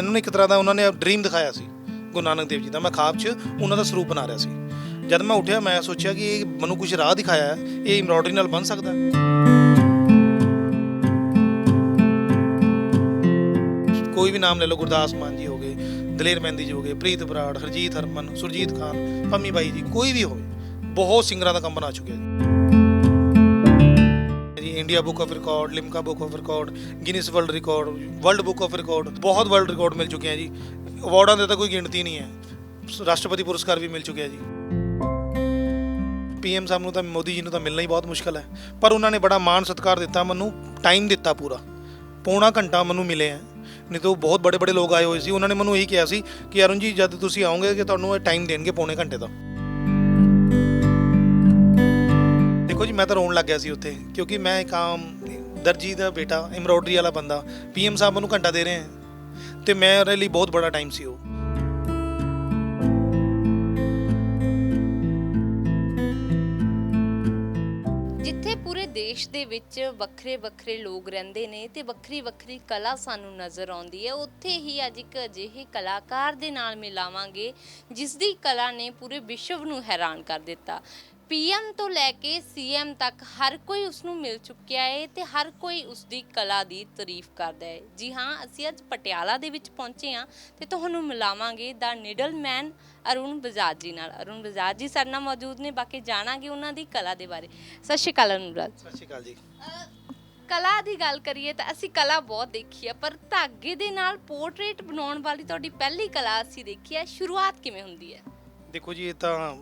ਮੈਨੂੰ ਨਾ ਇੱਕ ਤਰ੍ਹਾਂ ਦਾ ਉਹਨਾਂ ਨੇ ਡ੍ਰੀਮ ਦਿਖਾਇਆ ਸੀ, ਗੁਰੂ ਨਾਨਕ ਦੇਵ ਜੀ ਦਾ। ਮੈਂ ਖਾਬ 'ਚ ਉਹਨਾਂ ਦਾ ਸਰੂਪ ਬਣਾ ਰਿਹਾ ਸੀ। ਜਦ ਮੈਂ ਉੱਠਿਆ, ਮੈਂ ਸੋਚਿਆ ਕਿ ਇਹ ਮੈਨੂੰ ਕੁਝ ਰਾਹ ਦਿਖਾਇਆ ਇਹ ਐਮਬ੍ਰੋਇਡਰੀ ਨਾਲ ਬਣ ਸਕਦਾ ਕੋਈ ਵੀ ਨਾਮ ਲੈ ਲਓ, ਗੁਰਦਾਸ ਮਾਨ ਜੀ ਹੋ ਗਏ, ਦਲੇਰ ਮਹਿੰਦੀ ਜੀ ਹੋ ਗਏ, ਪ੍ਰੀਤ ਬਰਾੜ, ਹਰਜੀਤ ਹਰਮਨ, ਸੁਰਜੀਤ ਖਾਨ, ਪੰਮੀ ਬਾਈ ਜੀ, ਕੋਈ ਵੀ ਹੋਵੇ, ਬਹੁਤ ਸਿੰਗਰਾਂ ਦਾ ਕੰਮ ਬਣਾ ਚੁੱਕਿਆ ਜੀ। India book of record Limca book of record Guinness world record world book of record ਬਹੁਤ ਵਰਲਡ ਰਿਕਾਰਡ ਮਿਲ ਚੁੱਕੇ ਆ ਜੀ। ਅਵਾਰਡਾਂ ਦੇ ਤਾਂ ਕੋਈ ਗਿਣਤੀ ਨਹੀਂ ਹੈ। ਰਾਸ਼ਟਰਪਤੀ ਪੁਰਸਕਾਰ ਵੀ ਮਿਲ ਚੁੱਕਿਆ ਜੀ। ਪੀਐਮ ਸਾਹਿਬ ਨੂੰ ਤਾਂ, ਮੋਦੀ ਜੀ ਨੂੰ ਤਾਂ ਮਿਲਣਾ ਹੀ ਬਹੁਤ ਮੁਸ਼ਕਲ ਹੈ। ਪਰ ਉਹਨਾਂ ਨੇ ਬੜਾ ਮਾਣ ਸਤਿਕਾਰ ਦਿੱਤਾ, ਮੈਨੂੰ ਟਾਈਮ ਦਿੱਤਾ ਪੂਰਾ। ਪੌਣਾ ਘੰਟਾ ਮੈਨੂੰ ਮਿਲੇ ਹੈ। ਨਹੀਂ ਤਾਂ ਬਹੁਤ ਬੜੇ ਬੜੇ ਲੋਕ ਆਏ ਹੋਏ ਸੀ। ਉਹਨਾਂ ਨੇ ਮੈਨੂੰ ਇਹੀ ਕਿਹਾ ਸੀ ਕਿ, ਅਰੁਣ ਜੀ, ਜਦ ਤੁਸੀਂ ਆਓਗੇ ਕਿ ਤੁਹਾਨੂੰ ਇਹ ਟਾਈਮ ਦੇਣਗੇ ਪੌਣੇ ਘੰਟੇ ਦਾ। ਦੇਖੋ ਜੀ, ਮੈਂ ਤਾਂ ਰੋਣ ਲੱਗ ਗਿਆ ਸੀ ਉੱਥੇ, ਕਿਉਂਕਿ ਮੈਂ ਇੱਕ ਆਮ ਦਰਜੀ ਦਾ ਬੇਟਾ ਐਮਬ੍ਰੋਇਡਰੀ ਵਾਲਾ ਬੰਦਾ ਪੀਐਮ ਸਾਹਿਬ ਮੈਨੂੰ ਘੰਟਾ ਦੇ ਰਹੇ ਹੈ, ਤੇ ਮੇਰੇ ਲਈ ਬਹੁਤ ਬੜਾ ਟਾਈਮ ਸੀ ਉਹ। ਜਿੱਥੇ ਪੂਰੇ ਦੇਸ਼ ਦੇ ਵਿੱਚ ਵੱਖਰੇ ਵੱਖਰੇ ਲੋਕ ਰਹਿੰਦੇ ਨੇ ਤੇ ਵੱਖਰੀ ਵੱਖਰੀ ਕਲਾ ਸਾਨੂੰ ਨਜ਼ਰ ਆਉਂਦੀ ਹੈ, ਉੱਥੇ ਹੀ ਅੱਜ ਇੱਕ ਅਜਿਹੇ ਕਲਾਕਾਰ ਦੇ ਨਾਲ ਮਿਲਾਵਾਂਗੇ, ਜਿਸ ਦੀ ਕਲਾ ਨੇ ਪੂਰੇ ਵਿਸ਼ਵ ਨੂੰ ਹੈਰਾਨ ਕਰ ਦਿੱਤਾ। ਪੀਐਮ ਤੋਂ ਲੈ ਕੇ ਸੀਐਮ ਤੱਕ ਹਰ ਕੋਈ ਉਸ ਨੂੰ ਮਿਲ ਚੁੱਕਿਆ ਹੈ ਤੇ ਹਰ ਕੋਈ ਉਸ ਦੀ ਕਲਾ ਦੀ ਤਾਰੀਫ ਕਰਦਾ ਹੈ ਜੀ ਹਾਂ ਅਸੀਂ ਅੱਜ ਪਟਿਆਲਾ ਦੇ ਵਿੱਚ ਪਹੁੰਚੇ ਹਾਂ ਤੇ ਤੁਹਾਨੂੰ ਮਿਲਾਵਾਂਗੇ ਦਾ ਨਿਡਲ ਮੈਨ ਅਰੁਣ ਬਜਾਜ ਜੀ ਨਾਲ। ਅਰੁਣ ਬਜਾਜ ਜੀ ਸਾਡੇ ਨਾਲ ਮੌਜੂਦ ਨੇ ਬਾਕੀ ਜਾਣਾਂਗੇ ਉਹਨਾਂ ਦੀ ਕਲਾ ਦੇ ਬਾਰੇ। ਸਤਿ ਸ਼੍ਰੀ ਅਕਾਲ ਅਰੁਣ ਬਜਾਜ ਸਤਿ ਸ਼੍ਰੀ ਅਕਾਲ ਜੀ। ਕਲਾ ਦੀ ਗੱਲ ਕਰੀਏ ਤਾਂ ਅਸੀਂ ਕਲਾ ਬਹੁਤ ਦੇਖੀ ਹੈ ਪਰ ਧਾਗੇ ਦੇ ਨਾਲ ਪੋਰਟਰੇਟ ਬਣਾਉਣ ਵਾਲੀ ਤੁਹਾਡੀ ਪਹਿਲੀ ਕਲਾ ਅਸੀਂ ਦੇਖੀ ਹੈ ਸ਼ੁਰੂਆਤ ਕਿਵੇਂ ਹੁੰਦੀ ਹੈ? ਦੇਖੋ ਜੀ ਇਹ ਤਾਂ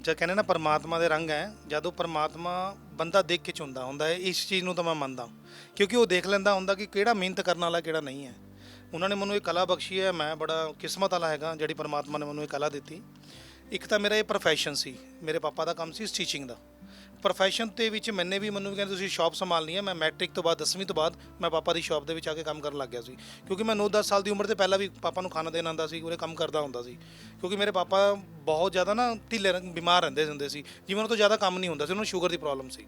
ਜੇ ਕਹਿੰਦੇ ਨਾ ਪਰਮਾਤਮਾ ਦੇ ਰੰਗ ਹੈ, ਜਦੋਂ ਪਰਮਾਤਮਾ ਬੰਦਾ ਦੇਖ ਕੇ ਚੁੰਦਾ ਹੁੰਦਾ ਹੈ, ਇਸ ਚੀਜ਼ ਨੂੰ ਤਾਂ ਮੈਂ ਮੰਨਦਾ ਕਿਉਂਕਿ ਉਹ ਦੇਖ ਲੈਂਦਾ ਹੁੰਦਾ ਕਿ ਕਿਹੜਾ ਮਿਹਨਤ ਕਰਨ ਵਾਲਾ, ਕਿਹੜਾ ਨਹੀਂ ਹੈ। ਉਹਨਾਂ ਨੇ ਮੈਨੂੰ ਇਹ ਕਲਾ ਬਖਸ਼ੀ ਹੈ, ਮੈਂ ਬੜਾ ਕਿਸਮਤ ਵਾਲਾ ਹੈਗਾ, ਜਿਹੜੀ ਪਰਮਾਤਮਾ ਨੇ ਮੈਨੂੰ ਇਹ ਕਲਾ ਦਿੱਤੀ। ਇੱਕ ਤਾਂ ਮੇਰਾ ਇਹ ਪ੍ਰੋਫੈਸ਼ਨ ਸੀ, ਮੇਰੇ ਪਾਪਾ ਦਾ ਕੰਮ ਸੀ ਸਟੀਚਿੰਗ ਦਾ। ਪ੍ਰੋਫੈਸ਼ਨ ਦੇ ਵਿੱਚ ਮੈਨੇ ਵੀ ਮੈਨੂੰ ਵੀ ਕਹਿੰਦੇ ਤੁਸੀਂ ਸ਼ਾਪ ਸੰਭਾਲਣੀ ਹੈ। ਮੈਂ ਮੈਟ੍ਰਿਕ ਤੋਂ ਬਾਅਦ 10ਵੀਂ ਤੋਂ ਬਾਅਦ ਮੈਂ ਪਾਪਾ ਦੀ ਸ਼ਾਪ ਦੇ ਵਿੱਚ ਆ ਕੇ ਕੰਮ ਕਰਨ ਲੱਗ ਗਿਆ ਸੀ। ਕਿਉਂਕਿ ਮੈਂ 9-10 ਸਾਲ ਦੀ ਉਮਰ ਤੇ ਪਹਿਲਾਂ ਵੀ ਪਾਪਾ ਨੂੰ ਖਾਣਾ ਦੇਣ ਆਉਂਦਾ ਸੀ ਉਹਦੇ ਕੰਮ ਕਰਦਾ ਹੁੰਦਾ ਸੀ। ਕਿਉਂਕਿ ਮੇਰੇ ਪਾਪਾ ਬਹੁਤ ਜ਼ਿਆਦਾ ਨਾ ਢਿੱਲੇ ਰਹਿ- ਬਿਮਾਰ ਰਹਿੰਦੇ ਹੁੰਦੇ ਸੀ। ਜਿਵੇਂ ਉਹਨਾਂ ਤੋਂ ਜ਼ਿਆਦਾ ਕੰਮ ਨਹੀਂ ਹੁੰਦਾ ਸੀ, ਉਹਨਾਂ ਨੂੰ ਸ਼ੂਗਰ ਦੀ ਪ੍ਰੋਬਲਮ ਸੀ।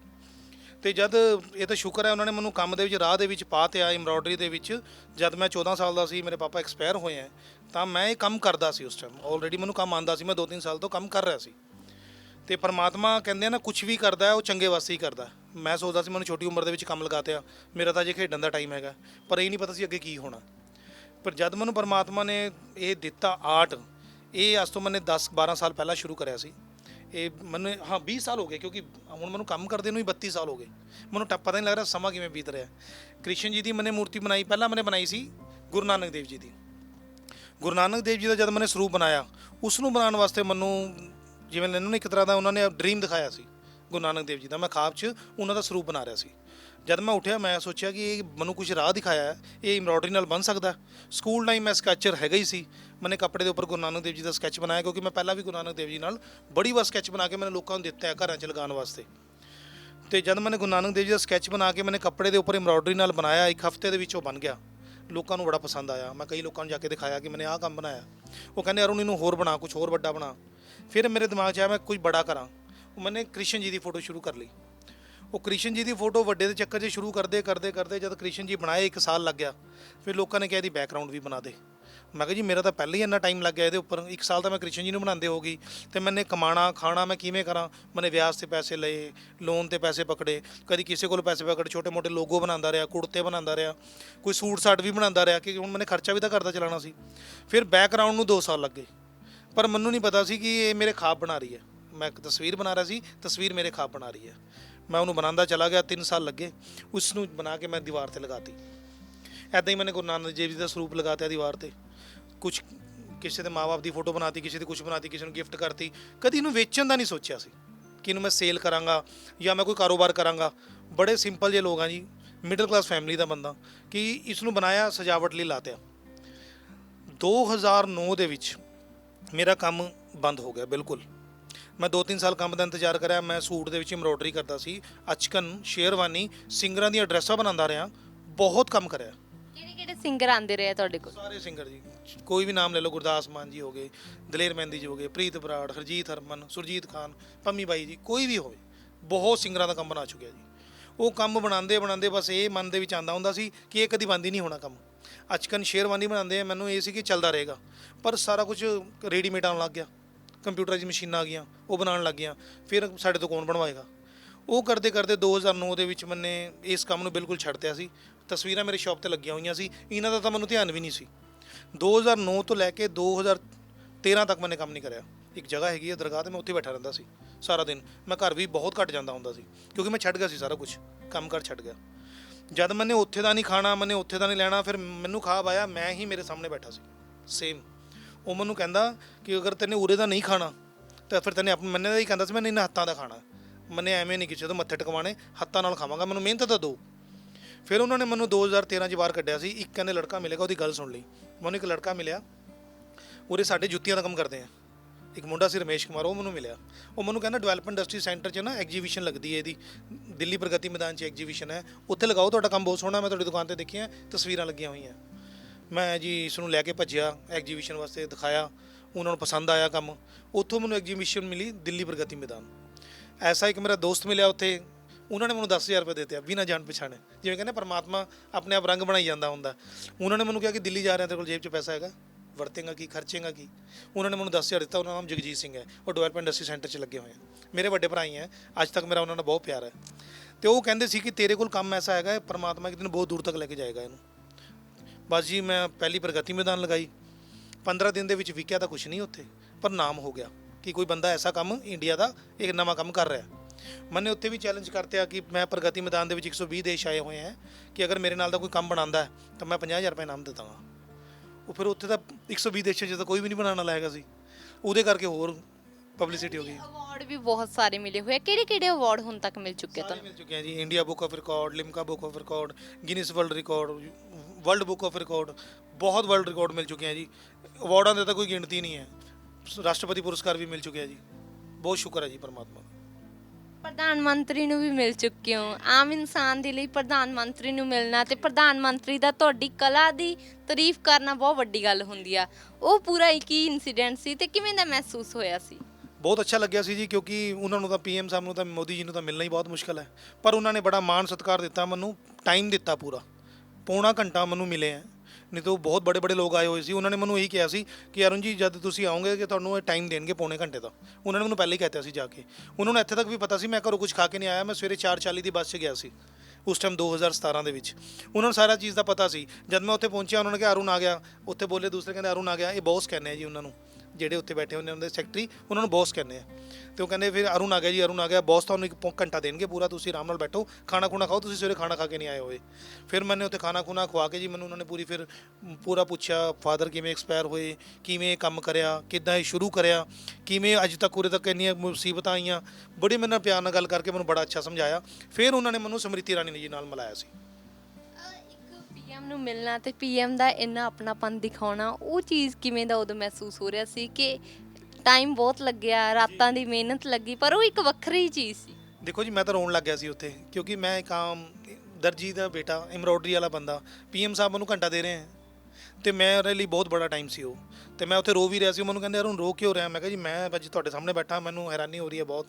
ਤੇ ਜਦ ਇਹ ਤਾਂ ਸ਼ੁਕਰ ਹੈ ਉਹਨਾਂ ਨੇ ਮੈਨੂੰ ਕੰਮ ਦੇ ਵਿੱਚ, ਰਾਹ ਦੇ ਵਿੱਚ ਪਾ ਤੇ ਆ ਐਮਬ੍ਰੋਇਡਰੀ ਦੇ ਵਿੱਚ। ਜਦ ਮੈਂ 14 ਸਾਲ ਦਾ ਸੀ, ਮੇਰੇ ਪਾਪਾ ਐਕਸਪਾਇਰ ਹੋਏ ਹੈ, ਤਾਂ ਮੈਂ ਇਹ ਕੰਮ ਕਰਦਾ ਸੀ ਉਸ ਟਾਈਮ ਆਲਰੇਡੀ ਮੈਨੂੰ ਕੰਮ ਆਂਦਾ ਸੀ, ਮੈਂ 2-3 ਸਾਲ ਤੋਂ ਕੰਮ ਕਰ ਰਿਹਾ ਸੀ। ਤੇ ਪਰਮਾਤਮਾ ਕਹਿੰਦੇ ਆ ਨਾ ਕੁਝ ਵੀ ਕਰਦਾ ਹੈ, ਉਹ ਚੰਗੇ ਵਾਸਤੇ ਹੀ ਕਰਦਾ ਮੈਂ ਸੋਚਦਾ ਸੀ ਮੈਨੂੰ ਛੋਟੀ ਉਮਰ ਦੇ ਵਿੱਚ ਕੰਮ ਲਗਾਤਿਆ ਮੇਰਾ ਤਾਂ ਜੇ ਖੇਡਣ ਦਾ ਟਾਈਮ ਹੈਗਾ। ਪਰ ਇਹ ਨਹੀਂ ਪਤਾ ਸੀ ਅੱਗੇ ਕੀ ਹੋਣਾ। ਪਰ ਜਦ ਮੈਨੂੰ ਪਰਮਾਤਮਾ ਨੇ ਇਹ ਦਿੱਤਾ ਆਰਟ, ਇਹ ਅੱਜ ਤੋਂ ਮੈਨੇ 10 12 ਸਾਲ ਪਹਿਲਾਂ ਸ਼ੁਰੂ ਕਰਿਆ ਸੀ। ਇਹ ਮੈਨੂੰ, ਹਾਂ 20 ਸਾਲ ਹੋ ਗਏ, ਕਿਉਂਕਿ ਹੁਣ ਮੈਨੂੰ ਕੰਮ ਕਰਦੇ ਨੂੰ ਹੀ 32 ਸਾਲ ਹੋ ਗਏ। ਮੈਨੂੰ ਤਾਂ ਪਤਾ ਨਹੀਂ ਲੱਗ ਰਿਹਾ ਸਮਾਂ ਕਿਵੇਂ ਬੀਤ ਰਿਹਾ। ਕ੍ਰਿਸ਼ਨ ਜੀ ਦੀ ਮੈਨੇ ਮੂਰਤੀ ਬਣਾਈ, ਪਹਿਲਾਂ ਮੈਨੇ ਬਣਾਈ ਸੀ ਗੁਰੂ ਨਾਨਕ ਦੇਵ ਜੀ ਦੀ। ਗੁਰੂ ਨਾਨਕ ਦੇਵ ਜੀ ਦਾ ਜਦ ਮੈਨੇ ਸਰੂਪ ਬਣਾਇਆ ਉਸ ਨੂੰ ਬਣਾਉਣ ਵਾਸਤੇ ਮੈਨੂੰ ਜਿਵੇਂ ਮੈਨੂੰ ਨਾ ਇੱਕ ਤਰ੍ਹਾਂ ਦਾ ਉਹਨਾਂ ਨੇ ਡ੍ਰੀਮ ਦਿਖਾਇਆ ਸੀ, ਗੁਰੂ ਨਾਨਕ ਦੇਵ ਜੀ ਦਾ, ਮੈਂ ਖਾਬ 'ਚ ਉਹਨਾਂ ਦਾ ਸਰੂਪ ਬਣਾ ਰਿਹਾ ਸੀ। ਜਦ ਮੈਂ ਉੱਠਿਆ, ਮੈਂ ਸੋਚਿਆ ਕਿ ਇਹ ਮੈਨੂੰ ਕੁਝ ਰਾਹ ਦਿਖਾਇਆ ਹੈ, ਇਹ ਐਮਬ੍ਰੋਇਡਰੀ ਨਾਲ ਬਣ ਸਕਦਾ ਸਕੂਲ ਟਾਈਮ ਮੈਂ ਸਕੈਚਰ ਹੈਗਾ ਹੀ ਸੀ, ਮੈਨੇ ਕੱਪੜੇ ਦੇ ਉੱਪਰ ਗੁਰੂ ਨਾਨਕ ਦੇਵ ਜੀ ਦਾ ਸਕੈਚ ਬਣਾਇਆ, ਕਿਉਂਕਿ ਮੈਂ ਪਹਿਲਾਂ ਵੀ ਗੁਰੂ ਨਾਨਕ ਦੇਵ ਜੀ ਨਾਲ ਬੜੀ ਵਾਰ ਸਕੈਚ ਬਣਾ ਕੇ ਮੈਨੇ ਲੋਕਾਂ ਨੂੰ ਦਿੱਤਾ ਹੈ ਘਰਾਂ 'ਚ ਲਗਾਉਣ ਵਾਸਤੇ। ਤੇ ਜਦ ਮੈਨੇ ਗੁਰੂ ਨਾਨਕ ਦੇਵ ਜੀ ਦਾ ਸਕੈਚ ਬਣਾ ਕੇ ਮੈਨੇ ਕੱਪੜੇ ਦੇ ਉੱਪਰ ਐਮਬ੍ਰੋਇਡਰੀ ਨਾਲ ਬਣਾਇਆ, ਇੱਕ ਹਫ਼ਤੇ ਦੇ ਵਿੱਚ ਉਹ ਬਣ ਗਿਆ। ਲੋਕਾਂ ਨੂੰ ਬੜਾ ਪਸੰਦ ਆਇਆ। ਮੈਂ ਕਈ ਲੋਕਾਂ ਨੂੰ ਜਾ ਕੇ ਦਿਖਾਇਆ ਕਿ ਮੈਨੇ ਆਹ ਕੰਮ ਬਣਾਇਆ। ਉਹ ਕਹਿੰਦੇ, ਅਰੁਣ, ਇਹਨੂੰ ਹੋਰ ਬਣਾ ਕੁਝ ਹੋਰ ਵੱਡਾ ਬਣਾ। ਫਿਰ ਮੇਰੇ ਦਿਮਾਗ 'ਚ ਆਇਆ ਮੈਂ ਕੁਝ ਬੜਾ ਕਰਾਂ। ਉਹ ਮੈਨੇ ਕ੍ਰਿਸ਼ਨ ਜੀ ਦੀ ਫੋਟੋ ਸ਼ੁਰੂ ਕਰ ਲਈ। ਉਹ ਕ੍ਰਿਸ਼ਨ ਜੀ ਦੀ ਫੋਟੋ ਵੱਡੇ ਦੇ ਚੱਕਰ 'ਚ ਸ਼ੁਰੂ ਕਰਦੇ ਕਰਦੇ ਕਰਦੇ ਜਦ ਕ੍ਰਿਸ਼ਨ ਜੀ ਬਣਾਏ ਇੱਕ ਸਾਲ ਲੱਗ ਗਿਆ। ਫਿਰ ਲੋਕਾਂ ਨੇ ਕਿਹਾ ਇਹਦੀ ਬੈਕਗ੍ਰਾਉਂਡ ਵੀ ਬਣਾ ਦੇ। ਮੈਂ ਕਿਹਾ ਜੀ, ਮੇਰਾ ਤਾਂ ਪਹਿਲਾਂ ਹੀ ਇੰਨਾ ਟਾਈਮ ਲੱਗ ਗਿਆ ਇਹਦੇ ਉੱਪਰ। ਇੱਕ ਸਾਲ ਤਾਂ ਮੈਂ ਕ੍ਰਿਸ਼ਨ ਜੀ ਨੂੰ ਬਣਾਉਂਦੇ ਹੋ ਗਈ। ਤੇ ਮੈਨੇ ਕਮਾਣਾ ਖਾਣਾ ਮੈਂ ਕਿਵੇਂ ਕਰਾਂ? ਮੈਨੇ ਵਿਆਜ ਤੇ ਪੈਸੇ ਲਏ ਲੋਨ ਤੇ ਪੈਸੇ ਪਕੜੇ। ਕਦੀ ਕਿਸੇ ਕੋਲ ਪੈਸੇ ਪਕੜ ਛੋਟੇ ਮੋਟੇ ਲੋਗੋ ਬਣਾਉਂਦਾ ਰਿਹਾ, ਕੁੜਤੇ ਬਣਾਉਂਦਾ ਰਿਹਾ, ਕੋਈ ਸੂਟ ਸਾਟ ਵੀ ਬਣਾਉਂਦਾ ਰਿਹਾ ਕਿ ਹੁਣ ਮੈਨੇ ਖਰਚਾ ਵੀ ਤਾਂ ਕਰਦਾ ਦਾ ਚਲਾਉਣਾ ਸੀ। ਫਿਰ ਬੈਕਗ੍ਰਾਉਂਡ ਨੂੰ 2 ਸਾਲ ਲੱਗੇ ਪਰ ਮੈਨੂੰ ਨਹੀਂ ਪਤਾ ਸੀ ਕਿ ਇਹ ਮੇਰੇ ਖਾਬ ਬਣਾ ਰਹੀ ਹੈ। ਮੈਂ ਇੱਕ ਤਸਵੀਰ ਬਣਾ ਰਿਹਾ ਸੀ, ਤਸਵੀਰ ਮੇਰੇ ਖਾਬ ਬਣਾ ਰਹੀ ਹੈ। ਮੈਂ ਉਹਨੂੰ ਬਣਾਉਂਦਾ ਚਲਾ ਗਿਆ 3 ਸਾਲ ਲੱਗੇ। ਉਸ ਨੂੰ ਬਣਾ ਕੇ ਮੈਂ ਦੀਵਾਰ ਤੇ ਲਗਾਤੀ। ਐਦਾਂ ਹੀ ਮੈਨੇ ਗੁਰੂ ਨਾਨਕ ਦੇਵ ਜੀ ਦਾ ਸਰੂਪ ਲਗਾਤਿਆ ਦੀਵਾਰ ਤੇ। ਕੁਝ ਕਿਸੇ ਦੇ ਮਾਪੇ ਦੀ ਫੋਟੋ ਬਣਾਤੀ, ਕਿਸੇ ਦੀ ਕੁਝ ਬਣਾਤੀ, ਕਿਸੇ ਨੂੰ ਗਿਫਟ ਕਰਤੀ। ਕਦੀ ਇਹਨੂੰ ਵੇਚਣ ਦਾ ਨਹੀਂ ਸੋਚਿਆ ਸੀ ਕਿ ਇਹਨੂੰ ਮੈਂ ਸੇਲ ਕਰਾਂਗਾ ਜਾਂ ਮੈਂ ਕੋਈ ਕਾਰੋਬਾਰ ਕਰਾਂਗਾ। ਬੜੇ ਸਿੰਪਲ ਜਿਹੇ ਲੋਕ ਆ ਜੀ ਮਿਡਲ ਕਲਾਸ ਫੈਮਿਲੀ ਦਾ ਬੰਦਾ, ਕਿ ਇਸ ਨੂੰ ਬਣਾਇਆ, ਸਜਾਵਟ ਲਈ ਲਾਤਿਆ। 2009 ਦੇ ਵਿੱਚ ਮੇਰਾ ਕੰਮ ਬੰਦ ਹੋ ਗਿਆ ਬਿਲਕੁਲ। ਮੈਂ 2-3 ਸਾਲ ਕੰਮ ਦਾ ਇੰਤਜ਼ਾਰ ਕਰਿਆ ਮੈਂ ਸੂਟ ਦੇ ਵਿੱਚ ਐਮਬ੍ਰੋਇਡਰੀ ਕਰਦਾ ਸੀ ਅਚਕਨ ਸ਼ੇਰਵਾਨੀ ਸਿੰਗਰਾਂ ਦੀਆਂ ਡਰੈਸਾਂ ਬਣਾਉਂਦਾ ਰਿਹਾ ਬਹੁਤ ਕੰਮ ਕਰਿਆ। ਕਿਹੜੇ ਕਿਹੜੇ ਸਿੰਗਰ ਆਂਦੇ ਰਹੇ ਆ ਤੁਹਾਡੇ ਕੋਲ? ਸਾਰੇ ਸਿੰਗਰ ਜੀ ਕੋਈ ਵੀ ਨਾਮ ਲੈ ਲਓ ਗੁਰਦਾਸ ਮਾਨ ਜੀ ਹੋ ਗਏ ਦਲੇਰ ਮਹਿੰਦੀ ਜੀ ਹੋ ਗਏ ਪ੍ਰੀਤ ਬਰਾੜ ਹਰਜੀਤ ਹਰਮਨ ਸੁਰਜੀਤ ਖਾਨ ਪੰਮੀ ਬਾਈ ਜੀ ਕੋਈ ਵੀ ਹੋਵੇ ਬਹੁਤ ਸਿੰਗਰਾਂ ਦਾ ਕੰਮ ਬਣਾ ਚੁੱਕਿਆ ਜੀ। ਉਹ ਕੰਮ ਬਣਾਉਂਦੇ ਬਣਾਉਂਦੇ ਬਸ ਇਹ ਮਨ ਦੇ ਵਿੱਚ ਆਂਦਾ ਹੁੰਦਾ ਸੀ ਕਿ ਇਹ ਕਦੀ ਬੰਦ ਹੀ ਨਹੀਂ ਹੋਣਾ ਕੰਮ। ਅੱਜਕੱਲ੍ਹ ਸ਼ੇਰਵਾਨੀ ਬਣਾਉਂਦੇ ਆ, ਮੈਨੂੰ ਇਹ ਸੀ ਕਿ ਚੱਲਦਾ ਰਹੇਗਾ। ਪਰ ਸਾਰਾ ਕੁਝ ਰੈਡੀਮੇਡ ਆਉਣ ਲੱਗ ਗਿਆ। ਕੰਪਿਊਟਰਾਈਜ਼ ਮਸ਼ੀਨਾਂ ਆ ਗਈਆਂ, ਉਹ ਬਣਾਉਣ ਲੱਗ ਗਈਆਂ। ਫਿਰ ਸਾਡੇ ਤੋਂ ਕੌਣ ਬਣਵਾਏਗਾ? ਉਹ ਕਰਦੇ ਕਰਦੇ 2009 ਦੇ ਵਿੱਚ ਮੈਨੇ ਇਸ ਕੰਮ ਨੂੰ ਬਿਲਕੁਲ ਛੱਡ ਦਿੱਤਾ ਸੀ। ਤਸਵੀਰਾਂ ਮੇਰੇ ਸ਼ਾਪ ਤੇ ਲੱਗੀਆਂ ਹੋਈਆਂ ਸੀ। ਇਹਨਾਂ ਦਾ ਤਾਂ ਮੈਨੂੰ ਧਿਆਨ ਵੀ ਨਹੀਂ ਸੀ। 2009 ਤੋਂ ਲੈ ਕੇ 2013 ਤੱਕ ਮੈਨੇ ਕੰਮ ਨਹੀਂ ਕਰਿਆ। ਇੱਕ ਜਗ੍ਹਾ ਹੈਗੀ ਹੈ ਦਰਗਾਹ ਤੇ, ਮੈਂ ਉੱਥੇ ਬੈਠਾ ਰਹਿੰਦਾ ਸੀ ਸਾਰਾ ਦਿਨ। ਮੈਂ ਘਰ ਵੀ ਬਹੁਤ ਘੱਟ ਜਾਂਦਾ ਹੁੰਦਾ ਸੀ, ਕਿਉਂਕਿ ਮੈਂ ਛੱਡ ਗਿਆ ਸੀ ਸਾਰਾ ਕੁਝ। ਕੰਮ ਕਰ ਛੱਡ ਗਿਆ। ਜਦ ਮੈਨੇ ਉੱਥੇ ਦਾ ਨਹੀਂ ਖਾਣਾ, ਮੈਨੇ ਉੱਥੇ ਦਾ ਨਹੀਂ ਲੈਣਾ, ਫਿਰ ਮੈਨੂੰ ਖਾਬ ਆਇਆ, ਮੈਂ ਹੀ ਮੇਰੇ ਸਾਹਮਣੇ ਬੈਠਾ ਸੀ। ਸੇਮ ਉਹ ਮੈਨੂੰ ਕਹਿੰਦਾ ਕਿ ਅਗਰ ਤੈਨੇ ਉਰੇ ਦਾ ਨਹੀਂ ਖਾਣਾ, ਤਾਂ ਫਿਰ ਤੈਨੇ ਆਪਣੇ ਮੰਨੇ ਦਾ ਹੀ ਕਹਿੰਦਾ ਸੀ ਮੈਂ ਇਹਨਾਂ ਹੱਥਾਂ ਦਾ ਖਾਣਾ। ਮੈਨੇ ਐਵੇਂ ਨਹੀਂ ਕਿਸੇ ਤੋਂ ਮੱਥੇ ਟਕਵਾਣੇ ਹੱਥਾਂ ਨਾਲ ਖਾਵਾਂਗਾ, ਮੈਨੂੰ ਮਿਹਨਤ ਤਾਂ ਦੋ। ਫਿਰ ਉਹਨਾਂ ਨੇ ਮੈਨੂੰ 2013 ਚ ਬਾਹਰ ਕੱਢਿਆ ਸੀ, ਇੱਕ ਕਹਿੰਦੇ, ਲੜਕਾ ਮਿਲੇਗਾ ਉਹਦੀ ਗੱਲ ਸੁਣ ਲਈ। ਮੈਨੂੰ ਇੱਕ ਲੜਕਾ ਮਿਲਿਆ, ਉਰੇ ਸਾਡੇ ਜੁੱਤੀਆਂ ਦਾ ਕੰਮ ਕਰਦੇ ਆ। ਇੱਕ ਮੁੰਡਾ ਸੀ ਰਮੇਸ਼ ਕੁਮਾਰ, ਉਹ ਮੈਨੂੰ ਮਿਲਿਆ। ਉਹ ਮੈਨੂੰ ਕਹਿੰਦਾ ਡਿਵੈਲਪਮੈਂਟ ਇੰਡਸਟਰੀ ਸੈਂਟਰ 'ਚ ਨਾ ਐਗਜੀਬਿਸ਼ਨ ਲੱਗਦੀ ਹੈ ਇਹਦੀ। ਦਿੱਲੀ ਪ੍ਰਗਤੀ ਮੈਦਾਨ 'ਚ ਐਗਜੀਬਿਸ਼ਨ ਹੈ। ਉੱਥੇ ਲਗਾਓ, ਤੁਹਾਡਾ ਕੰਮ ਬਹੁਤ ਸੋਹਣਾ, ਮੈਂ ਤੁਹਾਡੀ ਦੁਕਾਨ ਤੇ ਦੇਖੀਆਂ, ਤਸਵੀਰਾਂ ਲੱਗੀਆਂ ਹੋਈਆਂ। ਮੈਂ ਜੀ ਇਸ ਨੂੰ ਲੈ ਕੇ ਭੱਜਿਆ ਐਗਜੀਬਿਸ਼ਨ ਵਾਸਤੇ ਦਿਖਾਇਆ, ਉਹਨਾਂ ਨੂੰ ਪਸੰਦ ਆਇਆ ਕੰਮ। ਉੱਥੋਂ ਮੈਨੂੰ ਐਗਜੀਬਿਸ਼ਨ ਮਿਲੀ ਦਿੱਲੀ ਪ੍ਰਗਤੀ ਮੈਦਾਨ। ਐਸਾ ਇੱਕ ਮੇਰਾ ਦੋਸਤ ਮਿਲਿਆ ਉੱਥੇ। ਉਹਨਾਂ ਨੇ ਮੈਨੂੰ 10000 ਰੁਪਏ ਦਿੱਤੇ ਆ ਬਿਨਾਂ ਜਾਣ ਪਛਾਣੇ। ਜਿਵੇਂ ਕਹਿੰਦੇ ਪਰਮਾਤਮਾ ਆਪਣੇ ਆਪ ਰੰਗ ਬਣਾਈ ਜਾਂਦਾ ਹੁੰਦਾ। ਉਹਨਾਂ ਨੇ ਮੈਨੂੰ ਕਿਹਾ ਕਿ ਦਿੱਲੀ ਜਾ ਰਿਹਾ, ਤੇਰੇ ਕੋਲ ਜੇਬ 'ਚ ਪੈਸਾ ਹੈਗਾ। ਵਰਤੇਗਾ ਕੀ, ਖਰਚੇਗਾ ਕੀ? ਉਹਨਾਂ ਨੇ ਮੈਨੂੰ 10000 ਦਿੱਤਾ, ਉਹਨਾਂ ਦਾ ਨਾਮ ਜਗਜੀਤ ਸਿੰਘ ਹੈ। ਉਹ ਡਿਵੈਲਪਮੈਂਟ ਇੰਡਸਟਰੀ ਸੈਂਟਰ 'ਚ ਲੱਗੇ ਹੋਏ ਆ। ਮੇਰੇ ਵੱਡੇ ਭਰਾ ਹੀ ਹੈ। ਅੱਜ ਤੱਕ ਮੇਰਾ ਉਹਨਾਂ ਨਾਲ ਬਹੁਤ ਪਿਆਰ ਹੈ। ਤੇ ਉਹ ਕਹਿੰਦੇ ਸੀ ਕਿ ਤੇਰੇ ਕੋਲ ਕੰਮ ਐਸਾ ਹੈਗਾ, ਪਰਮਾਤਮਾ ਇੱਕ ਦਿਨ ਬਹੁਤ ਦੂਰ ਤੱਕ ਲੈ ਕੇ ਜਾਏਗਾ ਇਹਨੂੰ। ਬਸ ਜੀ, ਮੈਂ ਪਹਿਲੀ ਪ੍ਰਗਤੀ ਮੈਦਾਨ ਲਗਾਈ। 15 ਦਿਨ ਦੇ ਵਿੱਚ ਵਿਕਿਆ ਤਾਂ ਕੁਝ ਨਹੀਂ ਉੱਥੇ, ਪਰ ਨਾਮ ਹੋ ਗਿਆ ਕਿ ਕੋਈ ਬੰਦਾ ਐਸਾ ਕੰਮ ਇੰਡੀਆ ਦਾ ਇੱਕ ਨਵਾਂ ਕੰਮ ਕਰ ਰਿਹਾ। ਮੈਨੇ ਉੱਥੇ ਵੀ ਚੈਲੰਜ ਕਰਤਿਆ ਕਿ ਮੈਂ ਪ੍ਰਗਤੀ ਮੈਦਾਨ ਦੇ ਵਿੱਚ 120 ਦੇਸ਼ ਆਏ ਹੋਏ ਹੈ ਕਿ ਅਗਰ ਮੇਰੇ ਨਾਲ ਦਾ ਕੋਈ ਕੰਮ ਬਣਾਉਂਦਾ ਤਾਂ ਮੈਂ 50000 ਰੁਪਏ ਇਨਾਮ ਦੇ ਦਾਂਗਾ ਉਹ ਫਿਰ ਉੱਥੇ ਤਾਂ 120 ਦੇਸ਼ਾਂ 'ਚ ਤਾਂ ਕੋਈ ਵੀ ਨਹੀਂ ਬਣਾਉਣ ਵਾਲਾ ਹੈਗਾ ਸੀ। ਉਹਦੇ ਕਰਕੇ ਹੋਰ ਪਬਲਿਸਿਟੀ ਹੋ ਗਈ। ਅਵਾਰਡ ਵੀ ਬਹੁਤ ਸਾਰੇ ਮਿਲੇ ਹੋਏ ਆ। ਕਿਹੜੇ ਕਿਹੜੇ ਅਵਾਰਡ ਹੁਣ ਤੱਕ ਮਿਲ ਚੁੱਕੇ ਸਾਰੇ ਤੁਹਾਨੂੰ? ਮਿਲ ਚੁੱਕੇ ਆ ਜੀ। India book of record Limca book of record Guinness world record world book of record ਬਹੁਤ ਵਰਲਡ ਰਿਕਾਰਡ ਮਿਲ ਚੁੱਕੇ ਆ ਜੀ। ਅਵਾਰਡਾਂ ਦੇ ਤਾਂ ਕੋਈ ਗਿਣਤੀ ਨਹੀਂ ਹੈ। ਰਾਸ਼ਟਰਪਤੀ ਪੁਰਸਕਾਰ ਵੀ ਮਿਲ ਚੁੱਕਿਆ ਜੀ। ਬਹੁਤ ਸ਼ੁਕਰ ਹੈ ਜੀ ਪਰਮਾਤਮਾ ਦਾ। ਪ੍ਰਧਾਨ ਮੰਤਰੀ ਨੂੰ ਵੀ ਮਿਲ ਚੁੱਕੇ ਹੋ। ਆਮ ਇਨਸਾਨ ਦੇ ਲਈ ਪ੍ਰਧਾਨ ਮੰਤਰੀ ਨੂੰ ਮਿਲਣਾ ਤੇ ਪ੍ਰਧਾਨ ਮੰਤਰੀ ਦਾ ਤੁਹਾਡੀ ਕਲਾ ਦੀ ਤਾਰੀਫ ਕਰਨਾ ਬਹੁਤ ਵੱਡੀ ਗੱਲ ਹੁੰਦੀ ਆ। ਉਹ ਪੂਰਾ ਇੱਕ ਹੀ ਇਨਸੀਡੈਂਟ ਸੀ ਤੇ ਕਿਵੇਂ ਦਾ ਮਹਿਸੂਸ ਹੋਇਆ ਸੀ? ਬਹੁਤ ਅੱਛਾ ਲੱਗਿਆ ਸੀ ਜੀ, ਕਿਉਂਕਿ ਉਹਨਾਂ ਨੂੰ ਤਾਂ ਪੀਐਮ ਸਾਹਿਬ ਨੂੰ ਤਾਂ ਮੋਦੀ ਜੀ ਨੂੰ ਤਾਂ ਮਿਲਣਾ ਹੀ ਬਹੁਤ ਮੁਸ਼ਕਲ ਹੈ। ਪਰ ਉਹਨਾਂ ਨੇ ਬੜਾ ਮਾਣ ਸਤਿਕਾਰ ਦਿੱਤਾ, ਮੈਨੂੰ ਟਾਈਮ ਦਿੱਤਾ ਪੂਰਾ। ਪੌਣਾ ਘੰਟਾ ਮੈਨੂੰ ਮਿਲੇ ਹੈ। ਨਹੀਂ ਤਾਂ ਉਹ ਬਹੁਤ ਬੜੇ ਬੜੇ ਲੋਕ ਆਏ ਹੋਏ ਸੀ। ਉਹਨਾਂ ਨੇ ਮੈਨੂੰ ਇਹੀ ਕਿਹਾ ਸੀ ਕਿ ਅਰੁਣ ਜੀ, ਜਦ ਤੁਸੀਂ ਆਓਗੇ ਕਿ ਤੁਹਾਨੂੰ ਇਹ ਟਾਈਮ ਦੇਣਗੇ ਪੌਣੇ ਘੰਟੇ ਦਾ। ਉਹਨਾਂ ਨੇ ਮੈਨੂੰ ਪਹਿਲਾਂ ਹੀ ਕਹਿਤਾ ਸੀ ਜਾ ਕੇ। ਉਹਨਾਂ ਨੂੰ ਇੱਥੇ ਤੱਕ ਵੀ ਪਤਾ ਸੀ, ਮੈਂ ਘਰੋਂ ਕੁਝ ਖਾ ਕੇ ਨਹੀਂ ਆਇਆ। ਮੈਂ ਸਵੇਰੇ 4:40 ਦੀ ਬੱਸ 'ਚ ਗਿਆ ਸੀ, ਉਸ ਟਾਈਮ 2017 ਦੇ ਵਿੱਚ। ਉਹਨਾਂ ਨੂੰ ਸਾਰਾ ਚੀਜ਼ ਦਾ ਪਤਾ ਸੀ। ਜਦ ਮੈਂ ਉੱਥੇ ਪਹੁੰਚਿਆ, ਉਹਨਾਂ ਨੇ ਕਿਹਾ, ਅਰੁਣ ਆ ਗਿਆ। ਉੱਥੇ ਬੋਲੇ, ਦੂਸਰੇ ਕਹਿੰਦੇ, ਅਰੁਣ ਆ ਗਿਆ। ਇਹ ਬੌਸ ਕਹਿੰਦੇ ਆ ਜੀ ਉਹਨਾਂ ਨੂੰ। ਜਿਹੜੇ ਉੱਥੇ ਬੈਠੇ ਹੁੰਦੇ ਉਹਨਾਂ ਦੇ ਸੈਕਟਰੀ ਉਹਨਾਂ ਨੂੰ ਬੌਸ ਕਹਿੰਦੇ ਆ। ਤੇ ਉਹ ਕਹਿੰਦੇ ਫਿਰ ਅਰੁਣ ਆ ਗਿਆ ਜੀ ਅਰੁਣ ਆ ਗਿਆ ਬੌਸ ਤੁਹਾਨੂੰ ਇੱਕ ਪੌ- ਘੰਟਾ ਦੇਣਗੇ ਪੂਰਾ ਤੁਸੀਂ ਆਰਾਮ ਨਾਲ ਬੈਠੋ ਖਾਣਾ ਖੁਣਾ ਖਾਓ ਤੁਸੀਂ ਸਵੇਰੇ ਖਾਣਾ ਖਾ ਕੇ ਨਹੀਂ ਆਏ ਹੋਏ। ਫਿਰ ਮੈਨੇ ਉੱਥੇ ਖਾਣਾ ਖੁਣਾ ਖਵਾ ਕੇ ਜੀ ਮੈਨੂੰ ਉਹਨਾਂ ਨੇ ਪੂਰੀ ਫਿਰ ਮ, ਪੂਰਾ ਪੁੱਛਿਆ ਫਾਦਰ ਕਿਵੇਂ ਐਕਸਪਾਇਰ ਹੋਏ ਕਿਵੇਂ ਇਹ ਕੰਮ ਕਰਿਆ ਕਿੱਦਾਂ ਇਹ ਸ਼ੁਰੂ ਕਰਿਆ ਕਿਵੇਂ ਅੱਜ ਤੱਕ ਉਰੇ ਤੱਕ ਇੰਨੀਆਂ ਮੁਸੀਬਤਾਂ ਆਈਆਂ। ਬੜੀ ਮੇਰੇ ਨਾਲ ਪਿਆਰ ਨਾਲ ਗੱਲ ਕਰਕੇ ਮੈਨੂੰ ਬੜਾ ਅੱਛਾ ਸਮਝਾਇਆ। ਫਿਰ ਉਹਨਾਂ ਨੇ ਮੈਨੂੰ ਸਮ੍ਰਿਤੀ ਰਾਣੀ ਜੀ ਨਾਲ ਮਿਲਾਇਆ ਸੀ। ਪੀਐਮ ਨੂੰ ਮਿਲਣਾ ਤੇ ਪੀਐਮ ਦਾ ਇੰਨਾ ਆਪਣਾਪਨ ਦਿਖਾਉਣਾ, ਉਹ ਚੀਜ਼ ਕਿਵੇਂ ਦਾ ਉਦੋਂ ਮਹਿਸੂਸ ਹੋ ਰਿਹਾ ਸੀ ਕਿ ਟਾਈਮ ਬਹੁਤ ਲੱਗਿਆ, ਰਾਤਾਂ ਦੀ ਮਿਹਨਤ ਲੱਗੀ, ਪਰ ਉਹ ਇੱਕ ਵੱਖਰੀ ਚੀਜ਼ ਸੀ। ਦੇਖੋ ਜੀ, ਮੈਂ ਤਾਂ ਰੋਣ ਲੱਗ ਗਿਆ ਸੀ ਉੱਥੇ, ਕਿਉਂਕਿ ਮੈਂ ਇੱਕ ਆਮ ਦਰਜੀ ਦਾ ਬੇਟਾ ਐਮਬ੍ਰੋਇਡਰੀ ਵਾਲਾ ਬੰਦਾ ਪੀਐਮ ਸਾਹਿਬ ਮੈਨੂੰ ਘੰਟਾ ਦੇ ਰਹੇ ਹੈ, ਤੇ ਮੇਰੇ ਲਈ ਬਹੁਤ ਬੜਾ ਟਾਈਮ ਸੀ ਉਹ, ਤੇ ਮੈਂ ਉੱਥੇ ਰੋ ਵੀ ਰਿਹਾ ਸੀ, ਉਹ ਮੈਨੂੰ ਕਹਿੰਦੇ, ਅਰੁਣ ਰੋ ਕਿਉਂ ਰਿਹਾ? ਮੈਂ ਕਿਹਾ ਜੀ, ਮੈਂ ਅੱਜ ਤੁਹਾਡੇ ਸਾਹਮਣੇ ਬੈਠਾ, ਮੈਨੂੰ ਹੈਰਾਨੀ ਹੋ ਰਹੀ ਹੈ ਬਹੁਤ।